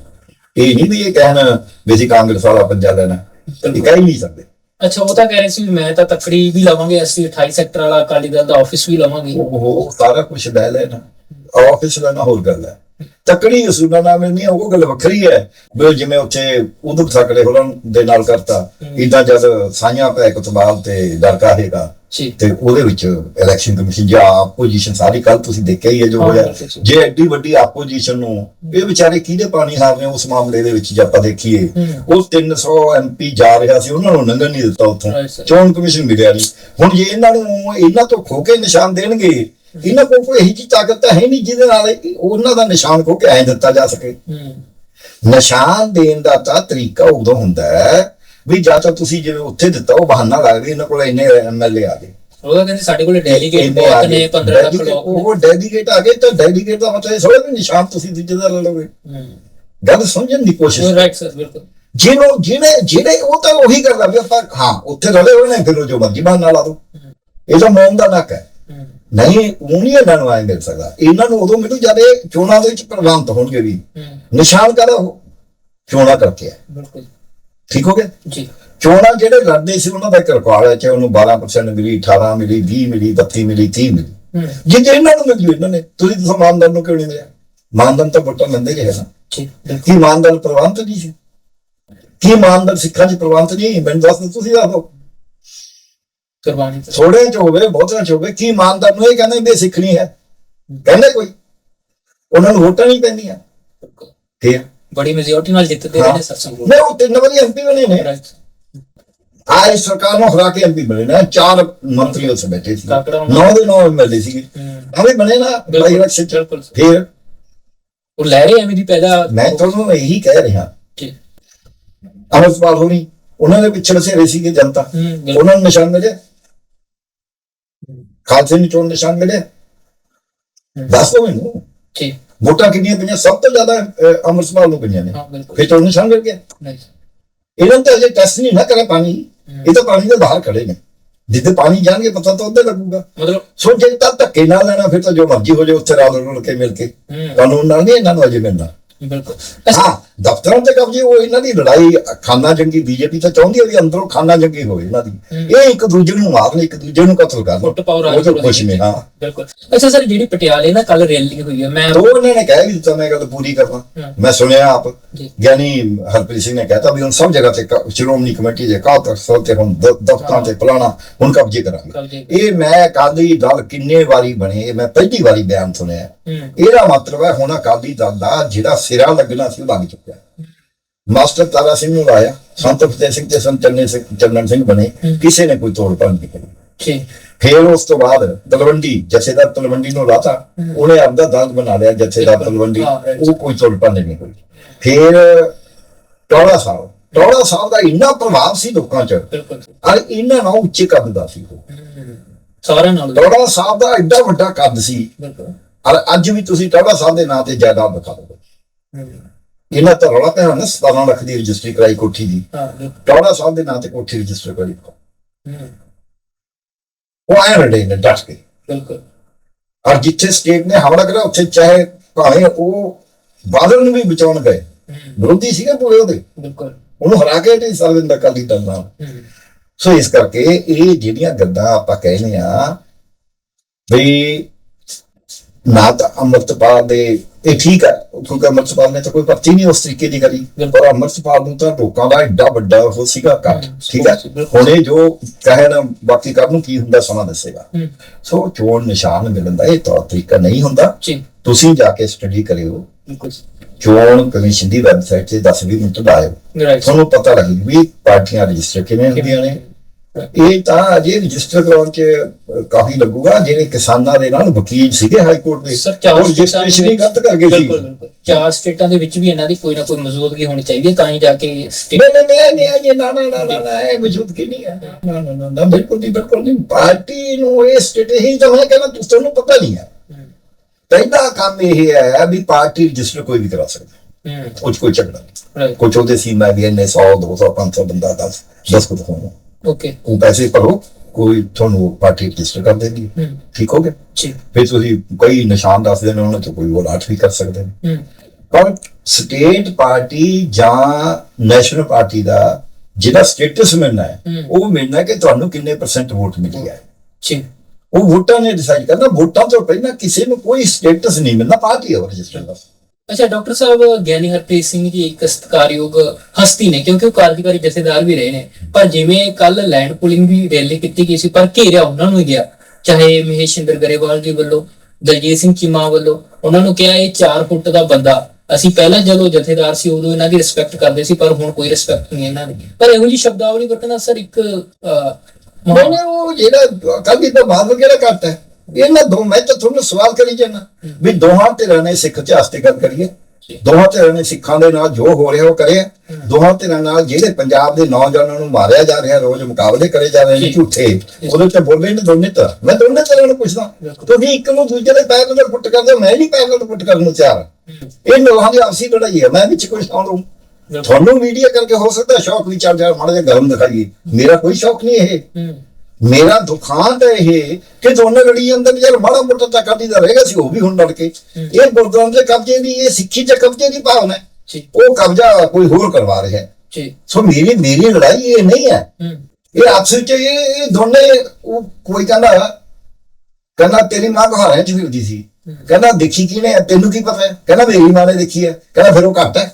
B: ਇਹ ਨਹੀਂ ਵੀ ਇਹ ਕਹਿਣ ਵੀ ਅਸੀਂ ਕਾਂਗਰਸ ਵਾਲਾ ਪੰਜਾ ਲੈਣਾ ਇਹ ਕਹਿ ਨਹੀਂ ਸਕਦੇ
A: ਅੱਛਾ ਉਹ ਤਾਂ ਕਹਿ ਰਹੇ ਸੀ ਵੀ ਮੈਂ ਤਾਂ ਤਕੜੀ ਵੀ ਲਵਾਂਗੇ ਅਸੀਂ 28 ਸੈਕਟਰ ਵਾਲਾ ਅਕਾਲੀ ਦਲ ਦਾ ਆਫਿਸ ਵੀ ਲਵਾਂਗੇ।
B: ਉਹ ਸਾਰਾ ਕੁਝ ਲੈ ਲੈਣਾ ਆਫਿਸ ਦਾ ਨਾ ਹੋਰ ਗੱਲ ਹੈ। ਤਕੜੀ ਅਸੂਲਾਂ ਨਾਲ ਮਿਲਣੀ ਹੈ, ਉਹ ਗੱਲ ਵੱਖਰੀ ਹੈ। ਵੀ ਜਿਵੇਂ ਉੱਥੇ ਉਦੋਂ ਸਕਲੇ ਹੋਰਾਂ ਦੇ ਨਾਲ ਕਰਤਾ ਇਦਾਂ ਜਦ ਸਾਈਆਂ ਪੈ ਕੁਤਬਾਲ ਤੇ ਡਰਕਾ ਹੈਗਾ ਤੇ ਉਹਦੇ ਵਿੱਚ ਇਲੈਕਸ਼ਨ ਕਮਿਸ਼ਨ ਜਾਂ ਆਪੋਜੀਸ਼ਨ ਸਾਰੀ ਕੱਲ ਤੁਸੀਂ ਦੇਖਿਆ ਹੀ ਹੈ ਜੋ ਹੋਇਆ। ਜੇ। ਐਡੀ ਵੱਡੀ ਆਪੋਜੀਸ਼ਨ ਨੂੰ ਇਹ ਵਿਚਾਰੇ ਕਿਹਦੇ ਪਾਣੀ ਹਾਰ ਰਹੇ ਉਸ ਮਾਮਲੇ ਦੇ ਵਿੱਚ ਜੇ ਆਪਾਂ ਦੇਖੀਏ। ਉਹ 300 ਐਮਪੀ ਜਾ ਰਿਹਾ ਸੀ ਉਹਨਾਂ ਨੂੰ ਲੰਘਣ ਨਹੀਂ ਦਿੱਤਾ ਉੱਥੋਂ. ਚੋਣ ਕਮਿਸ਼ਨ ਮਿਲਿਆ ਨਹੀਂ। ਹੁਣ ਜੇ ਇਹਨਾਂ ਨੂੰ ਇਹਨਾਂ ਤੋਂ ਖੋ ਕੇ ਨਿਸ਼ਾਨ ਦੇਣਗੇ ਇਹਨਾਂ ਕੋਲ ਕੋਈ ਇਹੀ ਜਿਹੀ ਤਾਕਤ ਤਾਂ ਹੈ ਨਹੀਂ ਜਿਹਦੇ ਨਾਲ ਉਹਨਾਂ ਦਾ ਨਿਸ਼ਾਨ ਖੋ ਕੇ ਐਂ ਦਿੱਤਾ ਜਾ ਸਕੇ। ਨਿਸ਼ਾਨ ਦੇਣ ਦਾ ਤਾਂ ਤਰੀਕਾ ਉਦੋਂ ਹੁੰਦਾ ਹੈ ਵੀ ਜਾਂ ਤਾਂ ਤੁਸੀਂ ਜਿਵੇਂ ਉੱਥੇ ਦਿੱਤਾ ਉਹ ਬਹਾਨਾ ਲੱਗ ਗਿਆ ਇਹਨਾਂ ਕੋਲ ਇੰਨੇ ਐਮਐਲਏ ਆ ਗਏ।
A: ਉਹਦਾ ਕਹਿੰਦੇ ਸਾਡੇ ਕੋਲ ਡੈਲੀਗੇਟ ਬਹੁਤ ਨੇ
B: ਗਏ।
A: 15 ਲੱਖ ਲੋਕ
B: ਉਹ ਡੈਲੀਗੇਟ ਆ ਗਏ ਤਾਂ ਡੈਲੀਗੇਟ ਦਾ ਮਤਲਬ ਇਹ ਥੋੜਾ ਵੀ ਨਿਸ਼ਾਨ ਤੁਸੀਂ ਦੂਜੇ ਦਾ ਲੈ ਲਓਗੇ। ਗੱਲ ਸਮਝਣ ਦੀ ਕੋਸ਼ਿਸ਼
A: ਰਾਈਟ ਸਰ ਬਿਲਕੁਲ।
B: ਜਿਹਨੂੰ ਜਿਹਨੇ ਜਿਹੜੇ ਉਹ ਤਾਂ ਉਹੀ ਕਰਦਾ ਵੀ ਆਪਾਂ ਹਾਂ ਉੱਥੇ ਰਲੇ ਹੋਏ ਨੇ ਫਿਰ ਉਹ ਜੋ ਮਰਜ਼ੀ ਬਹਾਨਾ ਲਾ ਦੋ। ਇਹ ਤਾਂ ਮੌਨ ਦਾ ਨੱਕ ਹੈ। ਨਹੀਂ ਉਹ ਨਹੀਂ ਇਹਨਾਂ ਨੂੰ ਆਏ ਮਿਲ ਸਕਦਾ। ਇਹਨਾਂ ਨੂੰ ਉਦੋਂ ਮਿਲੂ ਜਦ ਇਹ ਚੋਣਾਂ ਦੇ ਵਿੱਚ ਪ੍ਰਵਾਨਤ ਹੋਣਗੇ ਵੀ ਨਿਸ਼ਾਨ ਕਰ ਉਹ ਚੋਣਾਂ ਕਰਕੇ ਹੈ।
A: ਬਿਲਕੁਲ।
B: ਠੀਕ ਹੋ ਗਿਆ?
A: ਜੀ।
B: ਚੋਣਾਂ ਜਿਹੜੇ ਲੜਦੇ ਸੀ ਉਹਨਾਂ ਦਾ ਇੱਕ ਰਿਕਾਰਡ ਹੈ ਚਾਹੇ ਉਹਨੂੰ 12% ਮਿਲੀ 18 ਮਿਲੀ 20 ਮਿਲੀ 32 ਮਿਲੀ 30 ਮਿਲੀ।
A: ਹੂੰ।
B: ਜਿੱਦੇ ਇਹਨਾਂ ਨੂੰ ਮਿਲੀ ਇਹਨਾਂ ਨੇ ਤੁਸੀਂ ਦੱਸੋ ਮਾਨਦਨ ਨੂੰ ਕਿਉਂ ਨਹੀਂ ਮਿਲਿਆ ਮਾਨਦਨ ਤਾਂ ਵੋਟਾਂ ਲੈਂਦੇ ਰਹੇ ਨਾ।
A: ਜੀ
B: ਕੀ ਮਾਨਦਨ ਪ੍ਰਵਾਨਤ ਨਹੀਂ ਸੀ? ਕੀ ਮਾਨਦਨ ਸਿੱਖਾਂ 'ਚ ਪ੍ਰਵਾਨਤ ਨਹੀਂ ਮੈਨੂੰ ਦੱਸ ਦਿਓ, ਤੁਸੀਂ ਦੱਸੋ
A: ਕੁਰਬਾਨੀ। ਤੇ
B: ਥੋੜੇ 'ਚ ਹੋਵੇ ਬਹੁਤਿਆਂ 'ਚ ਹੋਵੇ ਕੀ ਮਾਨਦਨ ਨੂੰ ਇਹ ਕਹਿੰਦੇ ਵੀ ਸਿੱਖਣੀ ਹੈ? ਕਹਿੰਦੇ ਕੋਈ? ਉਹਨਾਂ ਨੂੰ ਵੋਟਾਂ ਨਹੀਂ ਪੈਂਦੀਆਂ। ਠੀਕ
A: ਬੜੀ ਮੈਜੋਰਟੀ ਨਾਲ ਜਿੱਤਦੇ ਰਹੇ ਨੇ ਸਰ ਸੰਗਰੂਰ
B: ਨਹੀਂ ਉਹ ਤਿੰਨ ਵਾਰੀ ਐਮਪੀ ਬਣੇ ਨੇ। ਆਏ ਸਰਕਾਰ ਨੂੰ ਹਰਾ ਕੇ ਐਮਪੀ ਬਣੇ ਨੇ। ਚਾਰ ਮੰਤਰੀ ਉਸ ਬੈਠੇ ਸੀ। ਨੌ ਦੇ ਨੌ ਐਮਐਲਏ
A: ਹੂੰ।
B: ਆਵੇਂ ਬਣੇ ਨਾ ਬਾਈ ਇਲੈਕਸ਼ਨ। ਫਿਰ
A: ਉਹ ਲੈ ਰਹੇ ਐਵੇਂ ਦੀ ਪੈਦਾ
B: ਮੈਂ ਤੁਹਾਨੂੰ ਇਹੀ ਕਹਿ ਰਿਹਾ।
A: ਜੀ
B: ਅਮਰਪਾਲ ਹੋਣੀ ਉਹਨਾਂ ਦੇ ਪਿੱਛੇ ਬਸੇਰੇ ਸੀਗੇ ਜਨਤਾ। ਉਹਨਾਂ ਨੂੰ ਨਿਸ਼ਾਨ ਮਿਲਿਆ। ਖਾਲਸੇ ਨੂੰ ਚੋਣ ਨਿਸ਼ਾਨ ਮਿਲਿਆ। ਦੱਸ ਮੈਨੂੰ।
A: ਜੀ
B: ਵੋਟਾਂ ਕਿੰਨੀਆਂ ਪਈਆਂ? ਸਭ ਤੋਂ ਜ਼ਿਆਦਾ ਅਹ, ਅੰਮ੍ਰਿਤਪਾਲ ਨੂੰ ਪਈਆਂ ਨੇ। ਫਿਰ ਚੋਣ ਨਿਸ਼ਾਨ ਮਿਲ ਗਿਆ? ਇਹਨਾਂ ਤਾਂ ਅਜੇ ਟੈਸਟ ਨਹੀਂ ਨਾ ਕਰਿਆ ਪਾਣੀ। ਇਹ ਤਾਂ ਪਾਣੀ ਦੇ ਬਾਹਰ ਖੜੇ ਨੇ। ਜਿੱਦੇ ਪਾਣੀ ਜਾਣਗੇ ਪਤਾ ਤਾਂ ਉੱਧਰ ਲੱਗੂਗਾ।
A: ਮਤਲਬ
B: ਸੋ ਜੇ ਤਾਂ ਧੱਕੇ ਨਾਲ ਲੈਣਾ ਫਿਰ ਤਾਂ ਜੋ ਮਰਜ਼ੀ ਹੋ ਜਾਏ ਉੱਥੇ ਰਲ ਰਲ ਕੇ ਮਿਲ ਕੇ। ਕਾਨੂੰਨ ਨਾਲ ਨਹੀਂ ਇਹਨਾਂ ਨੂੰ ਅਜੇ ਮਿਲਣਾ।
A: ਬਿਲਕੁਲ।
B: ਹਾਂ। ਦਫ਼ਤਰਾਂ ਤੇ ਕਬਜ਼ੇ ਉਹ ਇਹਨਾਂ ਦੀ ਲੜਾਈ ਖਾਨਾ ਜੰਗੀ ਬੀਜੇਪੀ ਤਾਂ ਚਾਹੁੰਦੀ ਹੈ ਵੀ ਅੰਦਰੋਂ ਖਾਨਾ ਜੰਗੀ ਹੋਵੇ ਇਹਨਾਂ ਦੀ। ਇਹ ਇੱਕ ਦੂਜੇ ਨੂੰ ਮਾਰਨ ਇੱਕ ਦੂਜੇ ਨੂੰ ਕਤਲ ਕਰਨ। ਉਹ ਤਾਂ ਕੁਛ ਨਹੀਂ ਹਾਂ।
A: ਬਿਲਕੁਲ। ਅੱਛਾ ਸਰ ਜਿਹੜੀ ਪਟਿਆਲੇ ਨਾ ਕੱਲ ਰੈਲੀ ਹੋਈ ਹੈ ਮੈਂ
B: ਤੋ ਉਹਨਾਂ ਨੇ ਕਹਿ ਵੀ ਦਿੱਤਾ ਮੈਂ ਗੱਲ ਪੂਰੀ ਕਰਦਾ। ਮੈਂ ਸੁਣਿਆ ਆਪ। ਗਿਆਨੀ ਹਰਪ੍ਰੀਤ ਸਿੰਘ ਨੇ ਕਹਿਤਾ ਵੀ ਹੁਣ ਸਭ ਜਗ੍ਹਾ ਤੇ ਸ਼੍ਰੋਮਣੀ ਕਮੇਟੀ ਦੇ ਕਾਹ ਤੱਕ ਤੇ ਹੁਣ ਦਫ਼ਤਰਾਂ ਤੇ ਫਲਾਣਾ ਹੁਣ ਕਬਜ਼ੇ ਕਰਾਂਗੇ। ਇਹ ਮੈਂ ਅਕਾਲੀ ਦਲ ਕਿੰਨੇ ਵਾਰੀ ਬਣੇ ਮੈਂ ਪਹਿਲੀ ਵਾਰੀ ਬਿਆਨ ਸੁਣਿਆ। ਇਹਦਾ ਮਤਲਬ ਹੈ ਹੁਣ ਅਕਾਲੀ ਦਲ ਦਾ ਜਿਹੜਾ ਸਿਰਾ ਲੱਗਣਾ ਸੀ ਉਹ ਲੱਗ ਚੁੱਕਿਆ ਮਾਸਟਰ ਤਾਰਾ ਸਿੰਘ ਨੂੰ ਲਾਇਆ ਸੰਤ ਫਤਿਹ ਸਿੰਘ ਤੇ ਸੰਤ ਚੰਨੇ ਸਿੰਘ ਚੰਨਨ ਸਿੰਘ ਬਣੇ। ਕਿਸੇ ਨੇ ਕੋਈ ਤੋੜ ਭੰਨ ਨਹੀਂ ਕਰੀ
A: ਜੀ।
B: ਫਿਰ ਉਸ ਤੋਂ ਬਾਅਦ ਤਲਵੰਡੀ ਜਥੇਦਾਰ ਤਲਵੰਡੀ ਨੂੰ ਲਾਤਾ। ਉਹਨੇ ਆਪਦਾ ਦੰਦ ਬਣਾ ਲਿਆ ਜਥੇਦਾਰ ਤਲਵੰਡੀ. ਉਹ ਕੋਈ ਤੋੜ ਭੰਨ ਨਹੀਂ ਹੋਈ। ਫਿਰ ਟੋੜਾ ਸਾਹਿਬ ਟੋੜਾ ਸਾਹਿਬ ਦਾ ਇੰਨਾ ਪ੍ਰਭਾਵ ਸੀ ਲੋਕਾਂ 'ਚ। ਔਰ ਇਹਨਾਂ ਨਾਲ ਉੱਚੇ ਕੱਦ ਦਾ ਸੀ ਉਹ।
A: ਸਾਰਿਆਂ ਨਾਲ।
B: ਟੋੜਾ ਸਾਹਿਬ ਦਾ ਐਡਾ ਵੱਡਾ ਕੱਦ ਸੀ।
A: ਬਿਲਕੁਲ।
B: ਔਰ ਅੱਜ ਵੀ ਤੁਸੀਂ ਟੋੜਾ ਸਾਹਿਬ ਦੇ ਨਾਂ ਤੇ ਜਾਇਦਾਦ ਦਿਖਾ ਦਿਓ। ਇਹਨਾਂ ਤਾਂ ਰੌਲਾ ਪਿਆ ਨਾ 17 ਲੱਖ ਦੀ ਰਜਿਸਟਰੀ ਕਰਾਈ ਕੋਠੀ ਦੀ ਟੋੜਾ ਸਾਹਿਬ ਦੇ ਨਾਂ ਤੇ ਕੋਠੀ ਰਜਿਸਟਰ ਕਰਾਈ ਉਹ ਆਏ ਰੜੇ ਨੇ ਡਟ ਕੇ।
A: ਬਿਲਕੁਲ।
B: ਔਰ ਜਿੱਥੇ ਸਟੇਟ ਨੇ ਹਮਲਾ ਕਰਿਆ ਉੱਥੇ ਚਾਹੇ ਭਾਵੇਂ ਉਹ ਬਾਦਲ ਨੂੰ ਵੀ ਬਚਾਉਣ ਗਏ। ਵਿਰੋਧੀ ਸੀਗੇ ਪੂਰੇ ਉਹਦੇ।
A: ਬਿਲਕੁਲ।
B: ਉਹਨੂੰ ਹਰਾ ਕੇ ਤੇ ਸਰਵਿੰਦ ਅਕਾਲੀ ਦਲ ਨਾਲ। ਸੋ ਇਸ ਕਰਕੇ ਇਹ ਜਿਹੜੀਆਂ ਗੱਲਾਂ ਆਪਾਂ ਕਹਿੰਦੇ ਆ ਵੀ ਨਾ ਤਾਂ ਅੰਮ੍ਰਿਤਪਾਲ ਦੇ ਇਹ ਠੀਕ ਹੈ ਕਿਉਂਕਿ ਅੰਮ੍ਰਿਤਪਾਲ ਨੇ ਤਾਂ ਕੋਈ ਭਰਤੀ ਨਹੀਂ ਉਸ ਤਰੀਕੇ ਦੀ ਕਰੀ। ਪਰ ਅੰਮ੍ਰਿਤਪਾਲ ਨੂੰ ਤਾਂ ਲੋਕਾਂ ਦਾ ਐਡਾ ਵੱਡਾ ਉਹ ਸੀਗਾ ਕੱਟ ਠੀਕ ਹੈ। ਹੁਣ ਇਹ ਜੋ ਕਹੇ ਨਾ ਬਾਕੀ ਕਰਨ ਨੂੰ ਕੀ ਹੁੰਦਾ ਸਮਾਂ ਦੱਸੇਗਾ। ਸੋ ਚੋਣ ਨਿਸ਼ਾਨ ਮਿਲਣ ਦਾ ਇਹ ਤੌਰ ਤਰੀਕਾ ਨਹੀਂ ਹੁੰਦਾ। ਤੁਸੀਂ ਜਾ ਕੇ ਸਟੱਡੀ ਕਰਿਓ। ਚੋਣ ਕਮਿਸ਼ਨ ਦੀ ਵੈਬਸਾਈਟ ਤੇ 10-20 ਮਿੰਟ ਲਾਇਓ। ਤੁਹਾਨੂੰ ਪਤਾ ਲੱਗੇ ਵੀ ਪਾਰਟੀਆਂ ਰਜਿਸਟਰ ਕਿਵੇਂ ਹੁੰਦੀਆਂ ਨੇ। ਇਹ ਤਾਂ ਅਜੇ ਰਜਿਸਟਰ ਕਰਾਉਣ ਚ ਕਾਫੀ ਲੱਗੂਗਾ ਜਿਹੜੇ ਕਿਸਾਨਾਂ ਦੇ ਨਾਲ ਵਕੀਲ ਸੀਗੇ ਹਾਈ ਕੋਰਟ ਦੇ।
A: ਸਰ ਚਾਰ
B: ਰਜਿਸਟ੍ਰੇਸ਼ਨ ਹੀ ਗਲਤ ਕਰ ਗਏ ਸੀ।
A: ਚਾਰ ਸਟੇਟਾਂ ਦੇ ਵਿੱਚ ਵੀ ਇਹਨਾਂ ਦੀ ਕੋਈ ਨਾ ਕੋਈ ਮੌਜੂਦਗੀ ਹੋਣੀ ਚਾਹੀਦੀ ਹੈ ਤਾਂ ਹੀ ਜਾ ਕੇ ਸਟੇਟ
B: ਨਹੀਂ ਨਹੀਂ ਨਹੀਂ ਨਾ ਨਾ ਨਾ ਨਾ ਨਾ ਇਹ ਮੌਜੂਦ ਕੀ ਨਹੀਂ ਹੈ। ਨਾ ਨਾ ਨਾ ਨਾ ਬਿਲਕੁਲ ਨਹੀਂ ਬਿਲਕੁਲ ਨਹੀਂ। ਪਾਰਟੀ ਨੂੰ ਇਹ ਸਟੇਟ ਹੀ ਤਾਂ ਮੈਂ ਕਹਿੰਦਾ ਤੁਸੀਂ ਤੁਹਾਨੂੰ ਪਤਾ ਨਹੀਂ ਹੈ। ਪਹਿਲਾ ਕੰਮ ਇਹ ਹੈ ਵੀ ਪਾਰਟੀ ਰਜਿਸਟਰ ਕੋਈ ਵੀ ਕਰਾ ਸਕਦਾ।
A: ਹੂੰ।
B: 'ਚ ਕੋਈ ਝਗੜਾ। ਕੁਝ ਉਹਦੇ ਸੀਮਾ ਵੀ ਇੰਨੇ 100 200 500 ਬੰਦਾ 10 10 ਕੁ ਹੋਣਾ।
A: ਓਕੇ
B: ਉਹ ਪੈਸੇ ਭਰੋ ਕੋਈ ਤੁਹਾਨੂੰ ਪਾਰਟੀ ਰਜਿਸਟਰ ਕਰ ਦੇਗੀ। ਠੀਕ ਹੋ ਗਿਆ?
A: ਜੀ।
B: ਫਿਰ ਤੁਸੀਂ ਕੋਈ ਨਿਸ਼ਾਨ ਦੱਸ ਦੇਣਾ ਉਹਨਾਂ ਤੋਂ ਕੋਈ ਉਹ ਲਾਟ ਵੀ ਕਰ ਸਕਦੇ ਨੇ।
A: ਹੂੰ।
B: ਪਰ ਸਟੇਟ ਪਾਰਟੀ ਜਾਂ ਨੈਸ਼ਨਲ ਪਾਰਟੀ ਦਾ ਜਿਹੜਾ ਸਟੇਟਸ ਮਿਲਣਾ ਹੈ
A: ਹੂੰ।
B: ਉਹ ਮਿਲਣਾ ਕਿ ਤੁਹਾਨੂੰ ਕਿੰਨੇ ਪਰਸੈਂਟ ਵੋਟ ਮਿਲੀ ਹੈ।
A: ਜੀ।
B: ਉਹ ਵੋਟਾਂ ਨੇ ਡਿਸਾਈਡ ਕਰਨਾ ਵੋਟਾਂ ਤੋਂ ਪਹਿਲਾਂ ਕਿਸੇ ਨੂੰ ਕੋਈ ਸਟੇਟਸ ਨਹੀਂ ਮਿਲਣਾ ਪਾਰਟੀ ਹੈ ਰਜਿਸਟਰ ਦਾ
A: ਅੱਛਾ ਡਾਕਟਰ ਸਾਹਿਬ ਗਿਆਨੀ ਹਰਪ੍ਰੀਤ ਸਿੰਘ ਜੀ ਇੱਕ ਸਤਿਕਾਰਯੋਗ ਹਸਤੀ ਨੇ ਕਿਉਂਕਿ ਉਹ ਕਾਰਜਕਾਰੀ ਜਥੇਦਾਰ ਵੀ ਰਹੇ ਨੇ। ਪਰ ਜਿਵੇਂ ਕੱਲ ਲੈਂਡ ਪੁਲਿੰਗ ਵੀ ਰੈਲੀ ਕੀਤੀ ਗਈ ਸੀ ਪਰ ਘੇਰਿਆ ਉਹਨਾਂ ਨੂੰ ਗਿਆ। ਚਾਹੇ ਮਹੇਸ਼ਿੰਦਰ ਗਰੇਵਾਲ ਜੀ ਵੱਲੋਂ ਦਲਜੀਤ ਸਿੰਘ ਚੀਮਾ ਵੱਲੋਂ ਉਹਨਾਂ ਨੂੰ ਕਿਹਾ ਇਹ 4 ਫੁੱਟ ਦਾ ਬੰਦਾ। ਅਸੀਂ ਪਹਿਲਾਂ ਜਦੋਂ ਜਥੇਦਾਰ ਸੀ ਉਦੋਂ ਇਹਨਾਂ ਦੀ ਰਿਸਪੈਕਟ ਕਰਦੇ ਸੀ ਪਰ ਹੁਣ ਕੋਈ ਰਿਸਪੈਕਟ ਨਹੀਂ ਇਹਨਾਂ ਦੀ। ਪਰ ਇਹੋ ਜੀ ਸ਼ਬਦਾਵਲੀ ਵਰਤਣਾ ਸਰ ਇੱਕ ਅਹ,
B: ਉਹ ਜਿਹੜਾ ਕਾਦੀ ਦਾ ਬਾਦ ਵਗੈਰਾ ਘੱਟ ਹੈ। ਇਹਨਾਂ ਦੋ ਮੈਂ ਤਾਂ ਤੁਹਾਨੂੰ ਸਵਾਲ ਕਰੀ ਜਾਣਾ ਵੀ ਦੋਹਾਂ ਧਿਰਾਂ ਨੇ ਸਿੱਖ ਇਤਿਹਾਸ ਤੇ ਗੱਲ ਕਰੀਏ। ਦੋਹਾਂ ਧਿਰਾਂ ਨੇ ਸਿੱਖਾਂ ਦੇ ਨਾਲ ਜੋ ਹੋ ਰਿਹਾ ਉਹ ਕਰਿਆ। ਦੋਹਾਂ ਧਿਰਾਂ ਨਾਲ ਜਿਹੜੇ ਪੰਜਾਬ ਦੇ ਨੌਜਵਾਨਾਂ ਨੂੰ ਮਾਰਿਆ ਜਾ ਰਿਹਾ ਰੋਜ਼ ਮੁਕਾਬਲੇ ਕਰੇ ਜਾ ਰਹੇ ਨੇ। ਝੂਠੇ ਉਹਦੇ ਤੇ ਬੋਲੇ ਨੇ ਦੋਨੇ ਤਾਂ ਮੈਂ ਦੋਨੇ ਧਿਰਾਂ ਨੂੰ ਪੁੱਛਦਾ ਤੁਸੀਂ ਇੱਕ ਨੂੰ ਦੂਜੇ ਦੇ ਪੈਰ ਨਾਲ ਫੁੱਟ ਕਰਦੇ ਹੋ, ਮੈਂ ਨਹੀਂ ਪੈਰ ਨਾਲ ਫੁੱਟ ਕਰਨ ਨੂੰ ਤਿਆਰ। ਇਹ ਲੋਹਾਂ ਦੀ ਆਪਸੀ ਲੜਾਈ ਹੈ ਮੈਂ ਵਿੱਚ ਕੋਈ ਸ਼ੌਕ ਨੂੰ ਤੁਹਾਨੂੰ ਮੀਡੀਆ ਕਰਕੇ ਹੋ ਸਕਦਾ ਸ਼ੌਕ ਵੀ ਚੱਲ ਜਾ ਮਾੜਾ ਜਿਹਾ ਗਰਮ ਦਿਖਾਈਏ। ਮੇਰਾ ਕੋਈ ਸ਼ੌਕ ਨਹੀਂ ਇਹ। ਮੇਰਾ ਦੁਖਾਂਤ ਇਹ ਕਿ ਦੋਨੇ ਲੜੀ ਜਾਂਦੇ ਨੇ ਯਾਰ ਮਾੜਾ ਮੋਟਾ ਤਾਂ ਕਰਦੀ ਦਾ ਰਹੇਗਾ ਸੀ ਉਹ ਵੀ ਹੁਣ ਲੜ ਕੇ। ਇਹ ਗੁਰਦੁਆਰੇ ਦੇ ਕਬਜ਼ੇ ਦੀ ਇਹ ਸਿੱਖੀ ਦੇ ਕਬਜ਼ੇ ਦੀ ਭਾਵਨਾ ਉਹ ਕਬਜ਼ਾ ਕੋਈ ਹੋਰ ਕਰਵਾ ਰਿਹਾ ਹੈ।
A: ਜੀ।
B: ਸੋ ਮੇਰੀ ਮੇਰੀ ਲੜਾਈ ਇਹ ਨਹੀਂ ਹੈ। ਇਹ ਆਪਸ ਵਿੱਚ ਇਹ ਦੋਨੇ ਉਹ ਕੋਈ ਕਹਿੰਦਾ ਕਹਿੰਦਾ ਤੇਰੀ ਮਾਂ ਘਹਾਰਿਆਂ ਚ ਫਿਰਦੀ ਸੀ। ਕਹਿੰਦਾ ਦੇਖੀ ਕਿਹਨੇ ਹੈ? ਤੈਨੂੰ ਕੀ ਪਤਾ ਹੈ? ਕਹਿੰਦਾ ਮੇਰੀ ਮਾਂ ਨੇ ਦੇਖੀ ਹੈ। ਕਹਿੰਦਾ ਫਿਰ ਉਹ ਘੱਟ ਹੈ।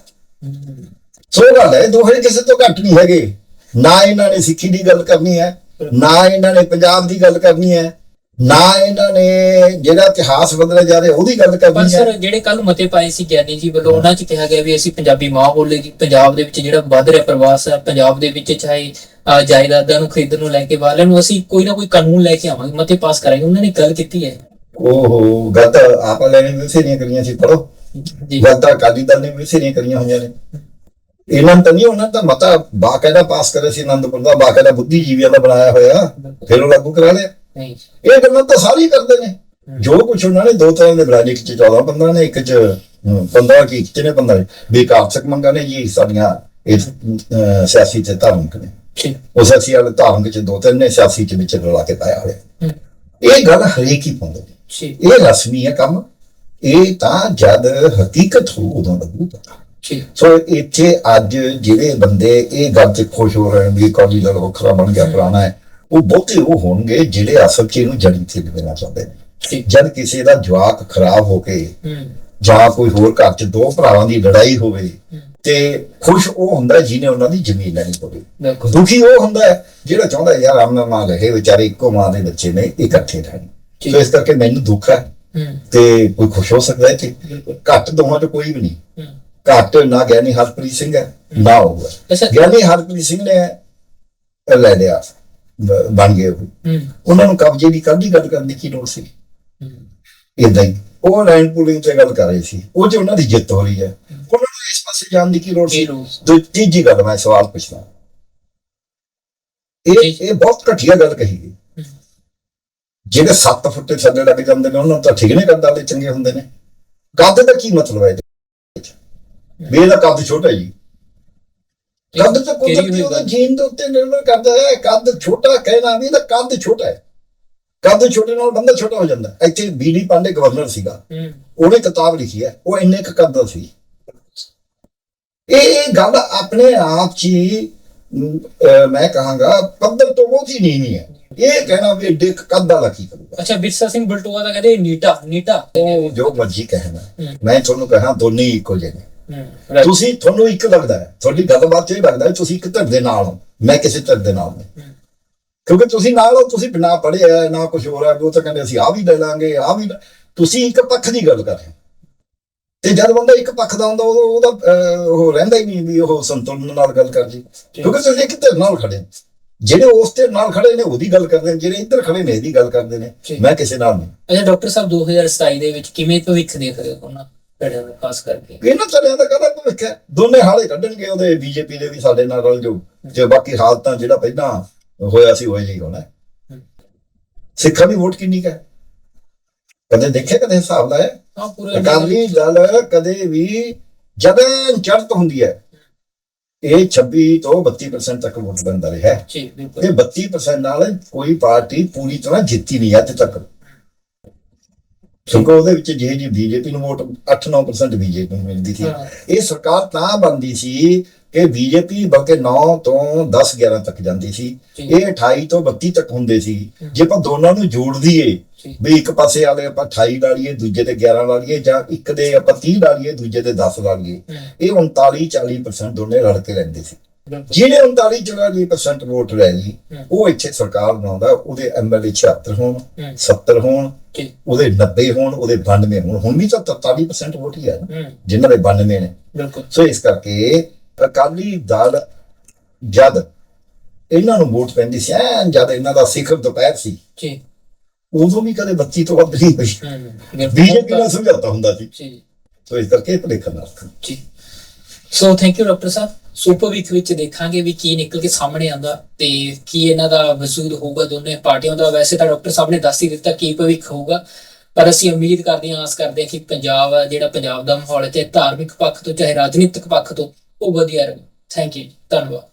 B: ਸੋ ਗੱਲ ਹੈ ਦੋਹੇ ਕਿਸੇ ਤੋਂ ਘੱਟ ਨਹੀਂ ਹੈਗੇ। ਨਾ ਇਹਨਾਂ ਨੇ ਸਿੱਖੀ ਦੀ ਗੱਲ ਕਰਨੀ ਹੈ ਨਾ ਇਹਨਾਂ ਨੇ ਪੰਜਾਬ ਦੀ ਗੱਲ ਕਰਨੀ ਹੈ ਨਾ ਇਹਨਾਂ ਨੇ ਜਿਹੜਾ ਇਤਿਹਾਸ ਬਦਲਿਆ ਜਾ ਰਿਹਾ ਉਹਦੀ ਗੱਲ
A: ਪਰ
B: ਕਰਨੀ
A: ਸਰ
B: ਹੈ
A: ਜਿਹੜੇ ਕੱਲ ਮਤੇ ਪਾਏ ਸੀ ਗਿਆਨੀ ਜੀ ਵੱਲੋਂ ਉਹਨਾਂ 'ਚ ਕਿਹਾ ਗਿਆ ਵੀ ਅਸੀਂ ਪੰਜਾਬੀ ਮਾਂ ਬੋਲੇਗੀ ਪੰਜਾਬ ਦੇ ਵਿੱਚ ਜਿਹੜਾ ਵੱਧ ਰਿਹਾ ਪ੍ਰਵਾਸ ਹੈ ਪੰਜਾਬ ਦੇ ਵਿੱਚ ਚਾਹੇ ਜਾਇਦਾਦਾਂ ਨੂੰ ਖਰੀਦਣ ਨੂੰ ਲੈ ਕੇ ਵਾਲਿਆਂ ਨੂੰ ਅਸੀਂ ਕੋਈ ਨਾ ਕੋਈ ਕਾਨੂੰਨ ਲੈ ਕੇ ਆਵਾਂਗੇ ਮਤੇ ਪਾਸ ਕਰਾਂਗੇ ਉਹਨਾਂ ਨੇ ਗੱਲ ਕੀਤੀ ਹੈ।
B: ਓਹੋ ਗੱਲ ਤਾਂ ਆਪਾਂ ਲੈਣੇ ਵਿਸੇ ਨਹੀਂ ਕਰੀਆਂ ਸੀ ਪੜੋ
A: ਜੀ।
B: ਗੱਲ ਤਾਂ ਅਕਾਲੀ ਦਲ ਨੇ ਵਿਸੇ ਨਹੀਂ ਕਰੀਆਂ ਹੋਈਆਂ ਨੇ। ਇਹਨਾਂ ਤਾਂ ਨਹੀਂ ਉਹਨਾਂ ਦਾ ਮਤਾ ਬਾਕਾਇਦਾ ਪਾਸ ਕਰੇ ਸੀ ਆਨੰਦਪੁਰ ਦਾ ਬਾਕਾਇਦਾ ਬੁੱਧੀਜੀਵੀਆਂ ਦਾ ਬਣਾਇਆ ਹੋਇਆ। ਫਿਰ ਉਹ ਲਾਗੂ ਕਰਾ ਲਿਆ।
A: ਨਹੀਂ
B: ਇਹ ਗੱਲਾਂ ਤਾਂ ਸਾਰੇ ਕਰਦੇ ਨੇ। ਜੋ ਕੁਝ ਉਹਨਾਂ ਨੇ ਦੋ ਤਰ੍ਹਾਂ ਦੇ ਬਰਾਜ ਇੱਕ ਚ 14 15 ਨੇ ਇੱਕ ਚ ਹਮ, 15 ਕੀ ਚ ਨੇ 15 ਨੇ। ਬੇਕਾਰਸਕ ਮੰਗਾਂ ਨੇ ਜੀ ਸਾਡੀਆਂ ਇਹ ਸਿਆਸੀ ਤੇ ਧਾਰਮਿਕ ਨੇ। ਉਹ ਸਿਆਸੀ ਵਾਲੇ ਧਾਰਮਿਕ ਚ ਦੋ ਤਿੰਨ ਨੇ ਸਿਆਸੀ ਚ ਵਿੱਚ ਰਲਾ ਕੇ ਪਾਇਆ ਹੋਇਆ। ਇਹ ਗੱਲ ਹਰੇਕ ਹੀ ਪਾਉਂਦੇ ਇਹ ਰਸਮੀ ਹੈ ਕੰਮ। ਇਹ ਤਾਂ ਜਦ ਹਕੀਕਤ ਹੋ ਉਦੋਂ ਲੱਗੂ ਪਤਾ ਸੋ ਇੱਥੇ ਅੱਜ ਜਿਹੜੇ ਬੰਦੇ ਇਹ ਗੱਲ ਤੇ ਖੁਸ਼ ਹੋ ਰਹੇ ਨੇ ਵੀ ਕਾਲੀ ਦਲ ਵੱਖਰਾ ਬਣ ਗਿਆ ਪੁਰਾਣਾ ਹੈ ਉਹ ਬਹੁਤੇ ਉਹ ਹੋਣਗੇ ਜਿਹੜੇ ਅਸਲ 'ਚ ਇਹਨੂੰ ਜੜੀ ਤੇ ਲੈਣਾ ਚਾਹੁੰਦੇ ਨੇ।
A: ਠੀਕ।
B: ਜਦ ਕਿਸੇ ਦਾ ਜਵਾਕ ਖਰਾਬ ਹੋ ਕੇ
A: ਹੂੰ।
B: ਜਾਂ ਕੋਈ ਹੋਰ ਘਰ 'ਚ ਦੋ ਭਰਾਵਾਂ ਦੀ ਲੜਾਈ ਹੋਵੇ
A: ਹੂੰ।
B: ਤੇ ਖੁਸ਼ ਉਹ ਹੁੰਦਾ ਜਿਹਨੇ ਉਹਨਾਂ ਦੀ ਜ਼ਮੀਨ ਲੈਣੀ ਹੋਵੇ
A: ਬਿਲਕੁਲ।
B: ਦੁਖੀ ਉਹ ਹੁੰਦਾ ਜਿਹੜਾ ਚਾਹੁੰਦਾ ਯਾਰ ਆਮਨਾ ਮਾਂ ਰਹੇ ਵਿਚਾਰੇ ਇੱਕੋ ਮਾਂ ਦੇ ਬੱਚੇ ਨੇ ਇਕੱਠੇ ਰਹਿਣ। ਸੋ ਇਸ ਕਰਕੇ ਮੈਨੂੰ ਦੁੱਖ ਹੈ ਤੇ ਕੋਈ ਖੁਸ਼ ਹੋ ਸਕਦਾ ਹੈ ਕਿ ਘੱਟ ਦੋਵਾਂ 'ਚ ਕੋਈ ਵੀ ਨਹੀਂ। ਘੱਟ ਨਾ ਗਿਆਨੀ ਹਰਪ੍ਰੀਤ ਸਿੰਘ ਹੈ ਨਾ ਹੋਊਗਾ ਗਿਆਨੀ ਹਰਪ੍ਰੀਤ ਸਿੰਘ ਨੇ ਲੈ ਲਿਆ ਬਣ ਗਏ ਉਹਨਾਂ ਨੂੰ ਕਬਜ਼ੇ ਦੀ ਕੱਢੀ ਗੱਲ ਕਰਨ ਦੀ ਕੀ ਲੋੜ ਸੀ? ਇਦਾਂ ਹੀ। ਉਹ ਲਾਈਨ ਪੂਲਿੰਗ ਤੇ ਗੱਲ ਕਰ ਰਹੇ ਸੀ। ਉਹ ਚ ਉਹਨਾਂ ਦੀ ਜਿੱਤ ਹੋ ਰਹੀ ਹੈ। ਉਹਨਾਂ ਨੂੰ ਇਸ ਪਾਸੇ ਜਾਣ ਦੀ ਕੀ ਲੋੜ ਸੀ? ਤੇ ਤੀਜੀ ਗੱਲ ਮੈਂ ਸਵਾਲ ਪੁੱਛਦਾ ਇਹ ਇਹ ਬਹੁਤ ਘਟੀਆ ਗੱਲ ਕਹੀ ਗਈ। ਜਿਹੜੇ 7 ਫੁੱਟ ਥੱਲੇ ਲੱਗ ਜਾਂਦੇ ਨੇ ਉਹਨਾਂ ਨੂੰ ਤਾਂ ਠੀਕ ਨੇ ਕੱਦ ਵਾਲੇ ਚੰਗੇ ਹੁੰਦੇ ਨੇ। ਕੱਦ ਦਾ ਕੀ ਮਤਲਬ ਹੈ? ਵੀ ਇਹਦਾ ਕੱਦ ਛੋਟਾ ਜੀ। ਕੱਦ ਤਾਂ ਕੁਦਰਤੀ ਉਹਦੇ? ਜੀਨ ਦੇ ਉੱਤੇ ਨਿਰਭਰ ਕਰਦਾ ਹੈ। ਕੱਦ ਛੋਟਾ ਕਹਿਣਾ ਵੀ ਇਹਦਾ ਕੱਦ ਛੋਟਾ ਹੈ। ਕੱਦ ਛੋਟੇ ਨਾਲ ਬੰਦਾ ਛੋਟਾ ਹੋ ਜਾਂਦਾ। ਇੱਥੇ ਬੀਡੀ ਪਾਂਡੇ ਗਵਰਨਰ ਸੀਗਾ। ਉਹਨੇ ਕਿਤਾਬ ਲਿਖੀ ਹੈ। ਉਹ ਇੰਨੇ ਕੁ ਕੱਦ ਦਾ ਸੀ। ਇਹ ਗੱਲ ਆਪਣੇ ਆਪ 'ਚ ਹੀ ਮੈਂ ਕਹਾਂਗਾ ਪੱਧਰ ਤੋਂ ਬਹੁਤ ਹੀ ਨਹੀਂ ਹੈ। ਇਹ ਕਹਿਣਾ ਵੀ ਏਡੇ ਕੁ ਕੱਦ ਵਾਲਾ ਕੀ ਕਰੂਗਾ।
A: ਅੱਛਾ ਬਿਰਸਾ ਸਿੰਘ ਬਲਟੋਆ ਦਾ ਕਹਿੰਦੇ ਨੀਟਾ ਨੀਟਾ।
B: ਉਹ ਜੋ ਮਰਜ਼ੀ ਕਹਿਣਾ। ਮੈਂ ਤੁਹਾਨੂੰ ਕਹਾਂ ਦੋਨੇ ਇੱਕੋ ਜਿਹੇ ਨੇ। ਤੁਸੀਂ ਤੁਹਾਨੂੰ ਇੱਕ ਲੱਗਦਾ ਹੈ ਤੁਹਾਡੀ ਗੱਲਬਾਤ 'ਚ ਇਹ ਲੱਗਦਾ ਹੈ ਤੁਸੀਂ ਇੱਕ ਧਿਰ ਦੇ ਨਾਲ ਹੋ ਮੈਂ ਕਿਸੇ ਧਿਰ ਦੇ ਨਾਲ ਨਹੀਂ। ਕਿਉਂਕਿ ਤੁਸੀਂ ਨਾਲ ਹੋ ਤੁਸੀਂ ਬਿਨਾ ਪੜ੍ਹੇ ਆ ਨਾ ਕੁਝ ਹੋਰ ਹੈ ਉਹ ਤਾਂ ਕਹਿੰਦੇ ਅਸੀਂ ਆ ਵੀ ਲੈ ਲਾਂਗੇ ਆ ਵੀ ਤੁਸੀਂ ਇੱਕ ਪੱਖ ਦੀ ਗੱਲ ਕਰ ਰਹੇ ਤੇ ਜਦ ਬੰਦਾ ਇੱਕ ਪੱਖ ਦਾ ਹੁੰਦਾ ਉਦੋਂ ਉਹਦਾ ਉਹ ਰਹਿੰਦਾ ਹੀ ਨਹੀਂ ਵੀ ਉਹ ਸੰਤੁਲਨ ਨਾਲ ਗੱਲ ਕਰ ਜੀ। ਕਿਉਂਕਿ ਤੁਸੀਂ ਇੱਕ ਧਿਰ ਨਾਲ ਖੜੇ ਹੋ। ਜਿਹੜੇ ਉਸ ਧਿਰ ਨਾਲ ਖੜੇ ਨੇ ਉਹਦੀ ਗੱਲ ਕਰਦੇ ਨੇ ਜਿਹੜੇ ਇੱਧਰ ਖੜੇ ਨੇ ਇਹਦੀ ਗੱਲ ਕਰਦੇ ਨੇ। ਮੈਂ ਕਿਸੇ ਨਾਲ ਨਹੀਂ।
A: ਅੱਛਾ ਡਾਕਟਰ ਸਾਹਿਬ 2027 ਦੇ ਵਿੱਚ ਕਿਵੇਂ ਭਵਿੱਖ ਦੇਖ ਰਹੇ ਹੋ ਉਹਨਾਂ? ਪੜਿਆਂ ਦਾ ਖਾਸ ਕਰਕੇ।
B: ਇਹਨਾਂ ਤਰ੍ਹਾਂ ਦਾ ਕਹਦਾ ਭਵਿੱਖ ਹੈ ਦੋਨੇ ਹਾਲੇ ਕੱਢਣਗੇ ਉਹਦੇ ਬੀਜੇਪੀ ਦੇ ਵੀ ਸਾਡੇ ਨਾਲ ਰਲ ਜੋ ਤੇ ਬਾਕੀ ਹਾਲਤਾਂ ਜਿਹੜਾ ਪਹਿਲਾਂ ਹੋਇਆ ਸੀ ਉਹ ਹੀ ਹੋਣਾ। ਸਿੱਖਾਂ ਦੀ ਵੋਟ ਕਿੰਨੀ ਹੈ? ਕਦੇ ਦੇਖਿਆ ਕਦੇ ਹਿਸਾਬ ਲਾਇਆ?
A: ਹਾਂ ਪੂਰੇ
B: ਅਕਾਲੀ ਦਲ ਕਦੇ ਵੀ ਜਦੋਂ ਚੜਤ ਹੁੰਦੀ ਹੈ। ਇਹ 26 ਤੋਂ 32% ਤੱਕ ਵੋਟ ਬੰਦਾ ਰਿਹਾ। ਹੈ
A: ਜੀ ਬਿਲਕੁਲ।
B: ਤੇ 32% ਨਾਲ ਕੋਈ ਪਾਰਟੀ ਪੂਰੀ ਤਰ੍ਹਾਂ ਜਿੱਤੀ ਨਹੀਂ ਅੱਜ ਤੱਕ। ਕਿਉਂਕਿ ਉਹਦੇ ਵਿੱਚ ਜੇ ਜੀ ਬੀਜੇਪੀ ਨੂੰ ਵੋਟ 8-9% ਬੀਜੇਪੀ ਨੂੰ ਮਿਲਦੀ ਸੀ। ਇਹ ਸਰਕਾਰ ਤਾਂ ਬਣਦੀ ਸੀ ਕਿ ਬੀਜੇਪੀ ਬਲਕਿ 9 ਤੋਂ 10-11 ਤੱਕ ਜਾਂਦੀ ਸੀ। ਇਹ 28 ਤੋਂ 32 ਤੱਕ ਹੁੰਦੇ ਸੀ ਜੇ ਆਪਾਂ ਦੋਨਾਂ ਨੂੰ ਜੋੜ ਦਈਏ। ਵੀ ਇੱਕ ਪਾਸੇ ਵਾਲੇ ਆਪਾਂ 28 ਲਾ ਲਈਏ ਦੂਜੇ ਤੇ 11 ਲਾ ਲਈਏ ਜਾਂ ਇੱਕ ਦੇ ਆਪਾਂ 30 ਲਾ ਲਈਏ ਦੂਜੇ ਤੇ 10 ਲਾ ਲਈਏ ਇਹ 39-40% ਦੋਨੇ ਰਲ ਕੇ ਲੈਂਦੇ ਸੀ
A: ਬਿਲਕੁਲ
B: ਜਿਹਨੇ 39-40% ਵੋਟ ਲੈ ਲਈ। ਉਹ ਇੱਥੇ ਸਰਕਾਰ ਬਣਾਉਂਦਾ ਉਹਦੇ ਐਮਐਲਏ 76 ਹੋਣ
A: ਹੂੰ।
B: 70 ਹੋਣ ਉਹਦੇ 90 ਹੋਣ ਉਹਦੇ 92 ਹੋਣ। ਹੁਣ ਵੀ ਤਾਂ 43% ਵੋਟ ਹੀ
A: ਹੈ
B: ਜਿਨ੍ਹਾਂ ਦੇ 92 ਨੇ।
A: ਬਿਲਕੁਲ।
B: ਸੋ ਇਸ ਕਰਕੇ ਅਕਾਲੀ ਦਲ ਜਦ ਇਹਨਾਂ ਨੂੰ ਵੋਟ ਪੈਂਦੀ ਸੀ ਐਨ ਜਦ ਇਹਨਾਂ ਦਾ ਸਿਖਰ ਦੁਪਹਿਰ ਸੀ
A: ਜੀ।
B: ਉਦੋਂ ਵੀ ਕਦੇ 32 ਤੋਂ ਵੱਧ ਨਹੀਂ ਪਈ
A: ਹੂੰ ਬਿਲਕੁਲ।
B: ਬੀਜੇਪੀ ਨਾਲ ਸਮਝੌਤਾ ਹੁੰਦਾ ਸੀ।
A: ਜੀ।
B: ਸੋ ਇਸ ਕਰਕੇ ਭਲੇਖਾ ਨਾ ਰੱਖਣ।
A: ਜੀ। ਸੋ ਥੈਂਕ ਯੂ ਡਾਕਟਰ ਸਾਹਿਬ ਸੋ ਭਵਿੱਖ ਵਿੱਚ ਦੇਖਾਂਗੇ ਵੀ ਕੀ ਨਿਕਲ ਕੇ ਸਾਹਮਣੇ ਆਉਂਦਾ ਤੇ ਕੀ ਇਹਨਾਂ ਦਾ ਵਸੂਦ ਹੋਊਗਾ ਦੋਨੇ ਪਾਰਟੀਆਂ ਦਾ। ਵੈਸੇ ਤਾਂ ਡਾਕਟਰ ਸਾਹਿਬ ਨੇ ਦੱਸ ਹੀ ਦਿੱਤਾ ਕੀ ਭਵਿੱਖ ਹੋਊਗਾ, ਪਰ ਅਸੀਂ ਉਮੀਦ ਕਰਦੇ ਹਾਂ, ਆਸ ਕਰਦੇ ਹਾਂ ਕਿ ਪੰਜਾਬ ਆ, ਜਿਹੜਾ ਪੰਜਾਬ ਦਾ ਮਾਹੌਲ ਹੈ, ਤੇ ਧਾਰਮਿਕ ਪੱਖ ਤੋਂ, ਚਾਹੇ ਰਾਜਨੀਤਿਕ ਪੱਖ ਤੋਂ, ਉਹ ਵਧੀਆ ਰਹੇ ਥੈਂਕ ਯੂ ਧੰਨਵਾਦ।